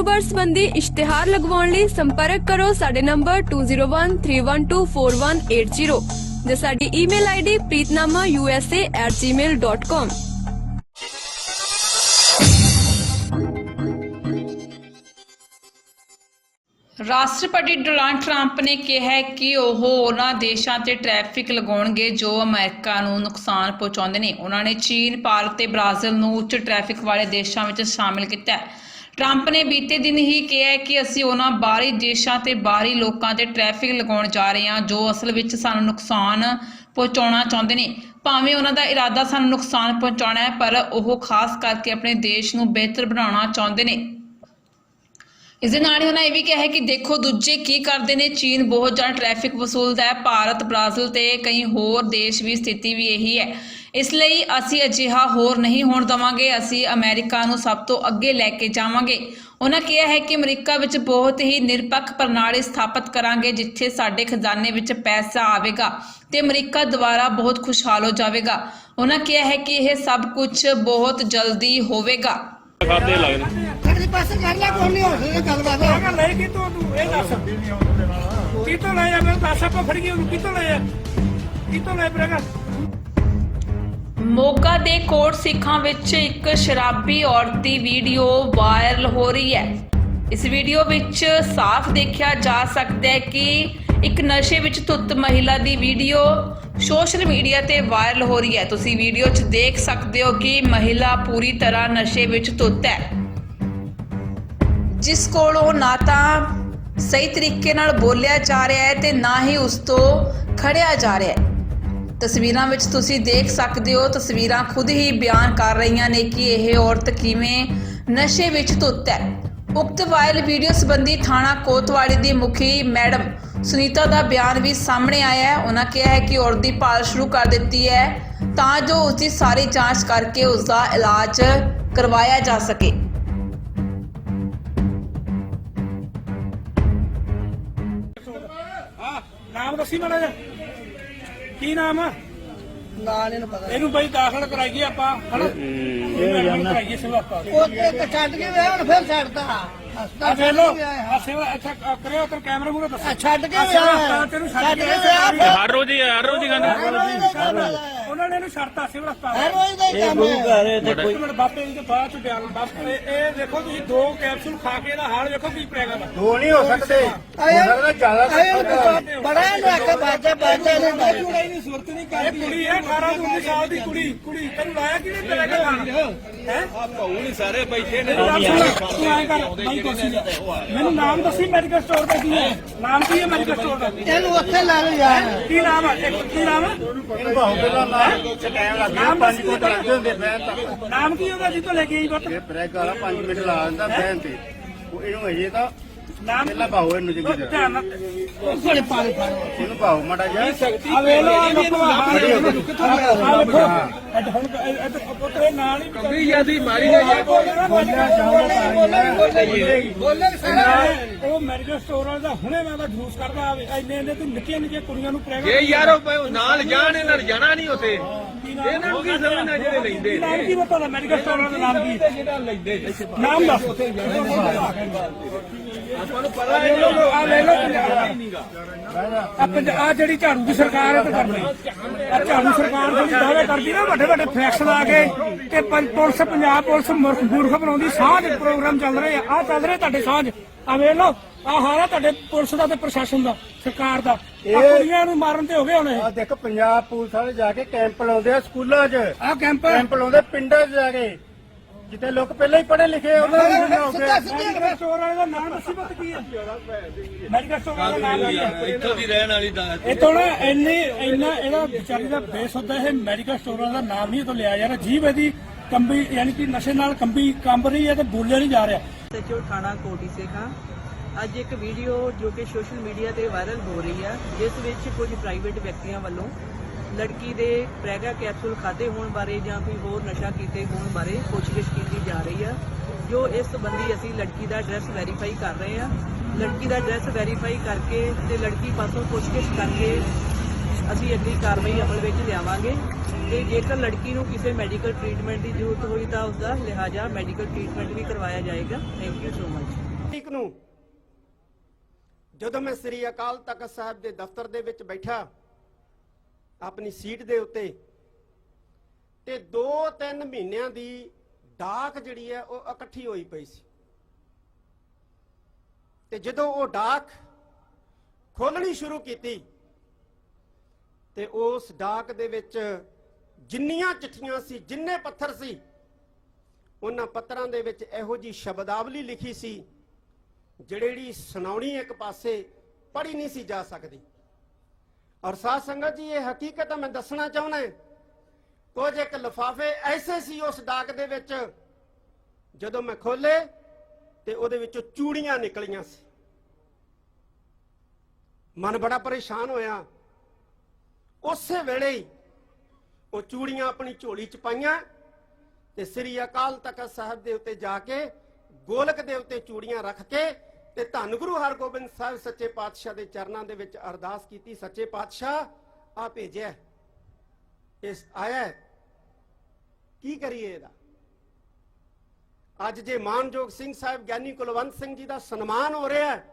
ਕਾਰੋਬਾਰ ਸੰਬੰਧੀ ਇਸ਼ਤਿਹਾਰ ਲਗਵਾਉਣ ਲਈ ਸੰਪਰਕ ਕਰੋ ਸਾਡੇ ਨੰਬਰ 2013124180 ਜਾਂ ਸਾਡੀ ਈਮੇਲ ਆਈਡੀ preetnamausa@gmail.com ਰਾਸ਼ਟਰਪਤੀ ਡੋਨਾਲਡ ਟਰੰਪ ਨੇ ਕਿਹਾ ਕਿ ਉਹ ਉਹਨਾਂ ਦੇਸ਼ਾਂ ਤੇ ਟ੍ਰੈਫਿਕ ਲਗਾਉਣਗੇ ਜੋ ਅਮਰੀਕਾ ਨੂੰ ਨੁਕਸਾਨ ਪਹੁੰਚਾਉਂਦੇ ਨੇ। ਉਹਨਾਂ ਨੇ ਚੀਨ, ਭਾਰਤ ਤੇ ਬ੍ਰਾਜ਼ੀਲ ਨੂੰ ਉੱਚ ਟ੍ਰੈਫਿਕ ਵਾਲੇ ਦੇਸ਼ਾਂ ਵਿੱਚ ਸ਼ਾਮਿਲ ਕੀਤਾ ਹੈ। ਟਰੰਪ ਨੇ ਬੀਤੇ ਦਿਨ ਹੀ ਕਿਹਾ ਕਿ ਅਸੀਂ ਉਹਨਾਂ ਬਾਹਰੀ ਦੇਸ਼ਾਂ ਤੇ ਬਾਹਰੀ ਲੋਕਾਂ ਤੇ ਟ੍ਰੈਫਿਕ ਲਗਾਉਣ ਜਾ ਰਹੇ ਹਾਂ, ਜੋ ਅਸਲ ਵਿੱਚ ਸਾਨੂੰ ਨੁਕਸਾਨ ਪਹੁੰਚਾਉਣਾ ਚਾਹੁੰਦੇ ਨੇ। ਭਾਵੇਂ ਉਹਨਾਂ ਦਾ ਇਰਾਦਾ ਸਾਨੂੰ ਨੁਕਸਾਨ ਪਹੁੰਚਾਉਣਾ ਹੈ, ਪਰ ਉਹ ਖਾਸ ਕਰਕੇ ਆਪਣੇ ਦੇਸ਼ ਨੂੰ ਬਿਹਤਰ ਬਣਾਉਣਾ ਚਾਹੁੰਦੇ ਨੇ। ਇਸ ਦੇ ਨਾਲ ਹੀ ਉਹਨਾਂ ਇਹ ਵੀ ਕਿਹਾ ਹੈ ਕਿ ਦੇਖੋ, ਦੂਜੇ ਕੀ ਕਰਦੇ ਨੇ? ਚੀਨ ਬਹੁਤ ਜ਼ਿਆਦਾ ਟ੍ਰੈਫਿਕ ਵਸੂਲਦਾ ਹੈ, ਭਾਰਤ, ਬ੍ਰਾਜ਼ੀਲ ਤੇ ਕਈ ਹੋਰ ਦੇਸ਼ ਵੀ ਸਥਿਤੀ ਵੀ ਇਹੀ ਹੈ। ਇਸ ਲਈ ਅਸੀਂ ਅਜਿਹਾ ਹੋਰ ਨਹੀਂ ਹੋਣ ਦਵਾਂਗੇ। ਅਸੀਂ ਅਮਰੀਕਾ ਨੂੰ ਸਭ ਤੋਂ ਅੱਗੇ ਲੈ ਕੇ ਜਾਵਾਂਗੇ। ਉਹਨਾਂ ਕਿਹਾ ਹੈ ਕਿ ਅਮਰੀਕਾ ਵਿੱਚ ਬਹੁਤ ਹੀ ਨਿਰਪੱਖ ਪ੍ਰਣਾਲੀ ਸਥਾਪਿਤ ਕਰਾਂਗੇ ਜਿੱਥੇ ਸਾਡੇ ਖਜ਼ਾਨੇ ਵਿੱਚ ਪੈਸਾ ਆਵੇਗਾ ਤੇ ਅਮਰੀਕਾ ਦੁਆਰਾ ਬਹੁਤ ਖੁਸ਼ਹਾਲ ਹੋ ਜਾਵੇਗਾ। ਉਹਨਾਂ ਕਿਹਾ ਹੈ ਕਿ ਇਹ ਸਭ ਕੁਝ ਬਹੁਤ ਜਲਦੀ ਹੋਵੇਗਾ। ਖਾਦੇ ਲੱਗਦੇ ਅਗਲੇ ਪਾਸੇ ਕਰ ਲੈ ਕੋਈ ਨਹੀਂ ਹੋ ਸਕਦਾ ਗੱਲਬਾਤ ਅਗਰ ਲੈ ਕੇ ਤੂੰ ਤੂੰ ਇਹ ਦੱਸ। ਕਿਤੋਂ ਲੈ ਆ ਮੈਨੂੰ ਦੱਸ ਆਪਾਂ ਫੜ ਗਏ ਉਹਨੂੰ ਕਿਤੋਂ ਲੈ ਆ? ਕਿਤੋਂ ਲੈ ਬਰਗਾ ਮੋਗਾ ਦੇ ਕੋਟ ਸਿੱਖਾਂ ਵਿੱਚ ਇੱਕ ਸ਼ਰਾਬੀ ਔਰਤ ਦੀ ਵੀਡੀਓ ਵਾਇਰਲ ਹੋ ਰਹੀ ਹੈ। ਇਸ ਵੀਡੀਓ ਵਿੱਚ ਸਾਫ਼ ਦੇਖਿਆ ਜਾ ਸਕਦਾ ਹੈ ਕਿ ਇੱਕ ਨਸ਼ੇ ਵਿੱਚ ਧੁੱਤ ਮਹਿਲਾ ਦੀ ਵੀਡੀਓ ਸੋਸ਼ਲ ਮੀਡੀਆ ਤੇ ਵਾਇਰਲ ਹੋ ਰਹੀ ਹੈ। ਤੁਸੀਂ ਵੀਡੀਓ 'ਚ ਦੇਖ ਸਕਦੇ ਹੋ ਕਿ ਮਹਿਲਾ ਪੂਰੀ ਤਰ੍ਹਾਂ ਨਸ਼ੇ ਵਿੱਚ ਧੁੱਤ ਹੈ। ਜਿਸ ਕੋਲੋਂ ਨਾ ਤਾਂ ਸਹੀ ਤਰੀਕੇ ਨਾਲ ਬੋਲਿਆ ਜਾ ਰਿਹਾ ਹੈ ਤੇ ਨਾ ਹੀ ਉਸ ਤੋਂ ਖੜਿਆ ਜਾ ਰਿਹਾ ਹੈ। ਤਸਵੀਰਾਂ ਵਿੱਚ ਤੁਸੀਂ ਦੇਖ ਸਕਦੇ ਹੋ, ਤਸਵੀਰਾਂ ਖੁਦ ਹੀ ਬਿਆਨ ਕਰ ਰਹੀਆਂ ਨੇ ਕਿ ਇਹ ਔਰਤ ਕਿਵੇਂ ਨਸ਼ੇ ਵਿੱਚ ਧੁੱਤ ਹੈ। ਉਕਤ ਵਾਇਰਲ ਵੀਡੀਓ ਸੰਬੰਧੀ ਥਾਣਾ ਕੋਤਵਾੜੀ ਦੀ ਮੁਖੀ ਮੈਡਮ ਸੁਨੀਤਾ ਦਾ ਬਿਆਨ ਵੀ ਸਾਹਮਣੇ ਆਇਆ ਹੈ। ਉਹਨਾਂ ਕਿਹਾ ਹੈ ਕਿ ਔਰਤ ਦੀ ਭਾਲ ਸ਼ੁਰੂ ਕਰ ਦਿੱਤੀ ਹੈ ਤਾਂ ਜੋ ਉਸ ਦੀ ਸਾਰੀ ਜਾਂਚ ਕਰਕੇ ਉਸ ਦਾ ਇਲਾਜ ਕਰਵਾਇਆ ਜਾ ਸਕੇ। ਨਾਮ ਦੱਸੀ ਮਾੜਾ ਜਿਹਾ। ਕੀ ਨਾਮ ਆ? ਨਾ ਨਹੀਂ ਪਤਾ। ਇਹਨੂੰ ਬਈ ਦਾਖਲ ਕਰਾਈਏ ਆਪਾਂ ਹਨਾ? ਇਹ ਜਾਨਣਾ ਕਰਾਈਏ ਸਿਵਲ ਹਸਪਤਾਲ। ਉਹ ਤੇ ਛੱਡ ਕੇ ਵੇ ਹੁਣ ਫਿਰ ਛੱਡਦਾ। ਆ ਵੇਖ ਛੱਡ ਲੋ ਆ ਸਿਵਲ ਅੱਛਾ ਆ ਕਰਿਓ ਤੇ ਕੈਮਰੇ ਮੂਹਰੇ ਦੱਸੋ। ਆ ਛੱਡ ਕੇ ਆ ਵੀ ਸਿਵਲ ਆਇਆ ਹਸਪਤਾਲ ਤੈਨੂੰ ਛੱਡ ਛੱਡ ਕੇ ਕੇ ਵੀ। ਆਇਆ ਹਰ ਰੋਜ਼ ਹੀ ਹਰ ਰੋਜ਼ ਹੀ ਖਾਂਦੇ ਉਹਨਾਂ ਨੇ ਇਹਨੂੰ ਛੱਡਤਾ ਸਿਵਲ ਹਸਪਤਾਲ ਰੋਜ਼ ਦਾ ਹੀ ਕੰਮ ਹੈ। ਇੱਕ ਮਿੰਟ ਬਾਪੇ ਜੀ ਦੇ ਬਾਅਦ ਚ ਬਿਆਨ ਬਾਪੇ ਇਹ ਦੇਖੋ ਤੁਸੀਂ ਦੋ ਕੈਪਸੂਲ ਖਾ ਕੇ ਇਹਦਾ ਹਾਲ ਵੇਖੋ ਕੀ ਪ੍ਰੈਗਾ ਦਾ ਦੋ ਨਹੀਂ ਹੋ ਸਕਦੇ। ਹੋ ਸਕਦਾ ਜ਼ਿਆਦਾ ਬੜਾ ਇਹਨੂੰ ਆਖਿਆ ਬਾਜਾ ਬਾਜਾ ਨਹੀਂ ਬਾਜੂ ਕੁੜੀ ਦੀ ਸੁਰਤ ਨਹੀਂ ਕਰਦੀ ਇਹ ਕੁੜੀ ਹੈ 18 ਤੋਂ 19 ਸਾਲ ਦੀ ਕੁੜੀ ਕੁੜੀ। ਤੈਨੂੰ ਲਾਇਆ ਕਿਹਨੇ ਪ੍ਰੈਗਾ ਖਾਣ? ਹੈ? ਨਹੀਂ ਸਾਰੇ ਬੈਠੇ ਨੇ। ਤੂੰ ਐਂ ਕਰ ਬਾਈ ਕੁਰਸੀ ਤੇ। ਮੈਨੂੰ ਨਾਮ ਦੱਸੀ ਮੈਡੀਕਲ ਸਟੋਰ ਦਾ ਕੀ ਹੈ? ਨਾਮ ਕੀ ਹੈ ਮੈਡੀਕਲ ਸਟੋਰ ਦਾ? ਇਹਨੂੰ ਉੱਥੇ ਲੈ ਲਓ ਯਾਰ। ਕੀ ਨਾਮ ਹੈ ਕੀ ਨਾਮ ਹੈ ਇਹਨੂੰ ਭਾਉ ਪਹਿਲਾਂ ਟਾਈਮ ਲੱਗ ਗਿਆ 5 ਮਿੰਟ ਬਹਿਣ ਤੱਕ ਨਾਮ ਕੀ ਉਹਦਾ ਜਿੱਥੋਂ ਲੈ ਕੇ ਆਈ ਬੱਤ ਇਹ ਬ੍ਰੇਕ ਵਾਲਾ 5 ਮਿੰਟ ਲਾ ਦਿੰਦਾ, ਬਹਿਣ ਤੇ। ਉਹ ਇਹਨੂੰ ਹਜੇ ਤਾਂ ਨਾਮ ਪਹਿਲਾਂ ਭਾਉ ਇਹਨੂੰ ਚੰਗੀ ਤਰ੍ਹਾਂ ਧਿਆਨ ਨਾਲ ਕੋਲੇ ਪਾਣੀ ਫਾੜੋ ਇਹਨੂੰ ਭਾਉ ਮਾੜਾ ਜਿਹਾ ਆ ਵੇਖ ਲਓ ਆ ਵੇਖੋ ਆ ਕਿੱਥੋਂ ਆ ਵੇਖੋ ਅੱਜ ਹੁਣ ਇੱਧਰ ਪੁੱਤਰੇ ਨਾਲ ਹੀ ਕੰਬੀ ਜਾਂਦੀ ਮਾਰੀ ਜਾਈ ਉਹ ਮੈਡੀਕਲ ਸਟੋਰ ਵਾਲਾ ਦਾ ਹੁਣੇ ਮੈਂ ਤਾਂ ਜੂਸ ਕਰਦਾ ਆਵੇ ਇੰਨੇ ਇੰਨੇ ਤੂੰ ਨਿੱਕੀਆਂ ਨਿੱਕੀਆਂ ਕੁੜੀਆਂ ਨੂੰ ਪ੍ਰੈਗਨ ਇਹ ਯਾਰ ਉਹ ਨਾਲ ਜਾਣ ਇਹਨਾਂ ਨੇ ਜਾਣਾ ਨਹੀਂ ਉਥੇ ਇਹਨਾਂ ਨੂੰ ਕੀ ਸਮਝਣਾ ਜਿਹੜੇ ਲੈਂਦੇ ਨਾਮ ਕੀ ਪਤਾ ਮੈਡੀਕਲ ਸਟੋਰ ਵਾਲਾ ਦਾ ਨਾਮ ਕੀ? ਜਿਹੜਾ ਲੈਂਦੇ ਨਾਮ ਦੱਸ। ਆਪਾਂ ਨੂੰ ਪਤਾ ਆ ਲੈ ਲਓ ਆ ਲੈ ਲਓ ਆ ਪੰਜ- ਆ ਜਿਹੜੀ ਝਾੜੂ ਦੀ ਸਰਕਾਰ ਹੈ ਤੇ ਕਰਨੀ ਆ ਝਾੜੂ ਸਰਕਾਰ ਜਿਹੜੀ ਦਾਅਵੇ ਕਰਦੀ ਨਾ ਵੱਡੇ ਵੱਡੇ ਫਲੈਕਸ ਲਾ ਕੇ ਤੇ ਪੰ- ਪੁਲਿਸ ਪੰਜਾਬ ਪੁਲਿਸ ਮੁਰਖ ਮੂਰਖ ਬਣਾਉਂਦੀ। ਸਾਂਝ ਪ੍ਰੋਗਰਾਮ ਚੱਲ ਰਹੇ ਆ। ਆ ਚੱਲ ਰਹੇ ਤੁਹਾਡੇ ਸਾਂਝ। ਆ ਵੇਖ ਆ ਹਾਲ ਤੁਹਾਡੇ ਪੁਲਿਸ ਦਾ ਤੇ ਪ੍ਰਸ਼ਾਸਨ ਦਾ ਸਰਕਾਰ ਦਾ। ਆ ਕੁੜੀਆਂ ਨੂੰ ਮਾਰਨ ਤੇ ਹੋ ਗਏ ਹੁਣ ਇਹ। ਆ ਦੇਖ ਪੰਜਾਬ ਪੁਲਿਸ ਵਾਲੇ ਜਾ ਕੇ ਕੈਂਪ ਲਾਉਂਦੇ ਆ ਸਕੂਲਾਂ 'ਚ। ਆ ਕੈਂਪ। ਕੈਂਪ ਲਾਉਂਦੇ ਪਿੰਡਾਂ 'ਚ ਜਾ ਕੇ। ਜਿੱਥੇ ਲੋਕ ਪਹਿਲਾਂ ਹੀ ਪੜ੍ਹੇ ਲਿਖੇ ਉਹਨਾਂ ਨੂੰ ਨਾ ਹੋ ਸਿੱਧਾ ਗਏ ਮੈਡੀਕਲ ਸਟੋਰ ਵਾਲੇ ਦਾ ਨਾਮ ਦੱਸੀ ਪਤ ਕੀ ਹੈ? ਮੈਡੀਕਲ ਸਟੋਰ ਵਾਲੇ ਦਾ ਨਾਮ ਕੀ ਹੈ? ਇੱਥੋਂ ਦੀ ਰਹਿਣ ਵਾਲੀ ਦਾ ਇਹ ਤੋਂ ਨਾ ਇੰਨੇ ਇੰਨਾ ਇਹਦਾ ਵਿਚਾਰੀ ਦਾ ਬੇਸ ਹੁੰਦਾ ਇਹ ਮੈਡੀਕਲ ਸਟੋਰਾਂ ਦਾ ਨਾਮ ਨਹੀਂ ਇਹ ਤੋਂ ਲਿਆ ਜਾ ਰਿਹਾ। ਜੀਵ ਇਹਦੀ ਕੰਬੀ ਯਾਨੀ ਕਿ ਨਸ਼ੇ ਨਾਲ ਕੰਬੀ ਕੰਬ ਰਹੀ ਹੈ ਤੇ ਬੋਲਿਆ ਨਹੀਂ ਜਾ ਰਿਹਾ। ਸਚੋ ਥਾਣਾ ਕੋਟੀ ਸੇਖਾਂ ਅੱਜ ਇੱਕ ਵੀਡੀਓ ਜੋ ਕਿ ਸੋਸ਼ਲ ਮੀਡੀਆ ਤੇ ਵਾਇਰਲ ਹੋ ਰਹੀ ਹੈ ਜਿਸ ਵਿੱਚ ਕੁਝ ਪ੍ਰਾਈਵੇਟ ਵਿਅਕਤੀਆਂ ਵੱਲੋਂ ਲੜਕੀ ਦੇ ਪ੍ਰੈਗਾ ਕੈਪਸੂਲ ਖਾਦੇ ਹੋਣ ਬਾਰੇ ਜਾਂ ਕੋਈ ਹੋਰ ਨਸ਼ਾ ਕੀਤੇ ਹੋਣ ਬਾਰੇ ਪੁੱਛਗਿੱਛ ਕੀਤੀ ਜਾ ਰਹੀ ਹੈ ਜੋ ਇਸ ਸੰਬੰਧੀ ਅਸੀਂ ਲੜਕੀ ਦਾ ਐਡਰੈਸ ਵੈਰੀਫਾਈ ਕਰ ਰਹੇ ਹਾਂ ਲੜਕੀ ਦਾ ਐਡਰੈਸ ਵੈਰੀਫਾਈ ਕਰਕੇ ਤੇ ਲੜਕੀ ਪਾਸੋਂ ਪੁੱਛਗਿੱਛ ਕਰਕੇ ਅਸੀਂ ਅਗਲੀ ਕਾਰਵਾਈ ਅਮਲ ਵਿੱਚ ਲਿਆਵਾਂਗੇ ਤੇ ਜੇਕਰ ਲੜਕੀ ਨੂੰ ਕਿਸੇ ਮੈਡੀਕਲ ਟ੍ਰੀਟਮੈਂਟ ਦੀ ਜ਼ਰੂਰਤ ਹੋਈ ਤਾਂ ਉਸ ਦਾ ਲਿਹਾਜ਼ਾ ਮੈਡੀਕਲ ਟ੍ਰੀਟਮੈਂਟ ਵੀ ਕਰਵਾਇਆ ਜਾਏਗਾ। ਥੈਂਕ ਯੂ ਸੋ ਮਚ ਤਰੀਕ ਨੂੰ ਜਦੋਂ ਮੈਂ ਸ੍ਰੀ ਅਕਾਲ ਤਖਤ ਸਾਹਿਬ ਦੇ ਦਫ਼ਤਰ ਦੇ ਵਿੱਚ ਬੈਠਾ ਆਪਣੀ ਸੀਟ ਦੇ ਉੱਤੇ। ਤੇ 2-3 ਮਹੀਨਿਆਂ ਦੀ ਡਾਕ ਜਿਹੜੀ ਹੈ ਉਹ ਇਕੱਠੀ ਹੋਈ ਪਈ ਸੀ। ਤੇ ਜਦੋਂ ਉਹ ਡਾਕ ਖੋਲਣੀ ਸ਼ੁਰੂ ਕੀਤੀ, ਤੇ ਉਸ ਡਾਕ ਦੇ ਵਿੱਚ ਜਿੰਨੀਆਂ ਚਿੱਠੀਆਂ ਸੀ, ਜਿੰਨੇ ਪੱਥਰ ਸੀ, ਉਹਨਾਂ ਪੱਤਰਾਂ ਦੇ ਵਿੱਚ ਇਹੋ ਜੀ ਸ਼ਬਦਾਵਲੀ ਲਿਖੀ ਸੀ, ਜਿਹੜੀ ਸੁਣਾਉਣੀ ਇੱਕ ਪਾਸੇ ਪੜ੍ਹੀ ਨਹੀਂ ਸੀ ਜਾ ਸਕਦੀ। ਔਰ ਸਾਧ ਸੰਗਤ ਜੀ, ਇਹ ਹਕੀਕਤ ਮੈਂ ਦੱਸਣਾ ਚਾਹੁੰਦਾ ਕੁਝ ਇੱਕ ਲਿਫਾਫੇ ਐਸੇ ਸੀ ਉਸ ਡਾਕ ਦੇ ਵਿੱਚ, ਜਦੋਂ ਮੈਂ ਖੋਲੇ ਤੇ ਉਹਦੇ ਵਿੱਚੋਂ ਚੂੜੀਆਂ ਨਿਕਲੀਆਂ ਸੀ। ਮਨ ਬੜਾ ਪਰੇਸ਼ਾਨ ਹੋਇਆ। ਉਸੇ ਵੇਲੇ ਹੀ ਉਹ ਚੂੜੀਆਂ ਆਪਣੀ ਝੋਲੀ ਚ ਪਾਈਆਂ ਤੇ ਸ੍ਰੀ ਅਕਾਲ ਤਖਤ ਸਾਹਿਬ ਦੇ ਉੱਤੇ ਜਾ ਕੇ ਗੋਲਕ ਦੇ ਉੱਤੇ ਚੂੜੀਆਂ ਰੱਖ ਕੇ ਤੇ ਧੰਨ ਗੁਰੂ ਹਰਗੋਬਿੰਦ ਸਾਹਿਬ ਸੱਚੇ ਪਾਤਸ਼ਾਹ ਦੇ ਚਰਨਾਂ ਦੇ ਵਿੱਚ ਅਰਦਾਸ ਕੀਤੀ, ਸੱਚੇ ਪਾਤਸ਼ਾਹ, ਆ ਭੇਜਿਆ ਇਸ ਆਇਆ ਕੀ ਕਰੀਏ ਇਹਦਾ? ਅੱਜ ਜੇ ਮਾਨਯੋਗ ਸਿੰਘ ਸਾਹਿਬ ਗਿਆਨੀ ਕੁਲਵੰਤ ਸਿੰਘ ਜੀ ਦਾ ਸਨਮਾਨ ਹੋ ਰਿਹਾ ਹੈ,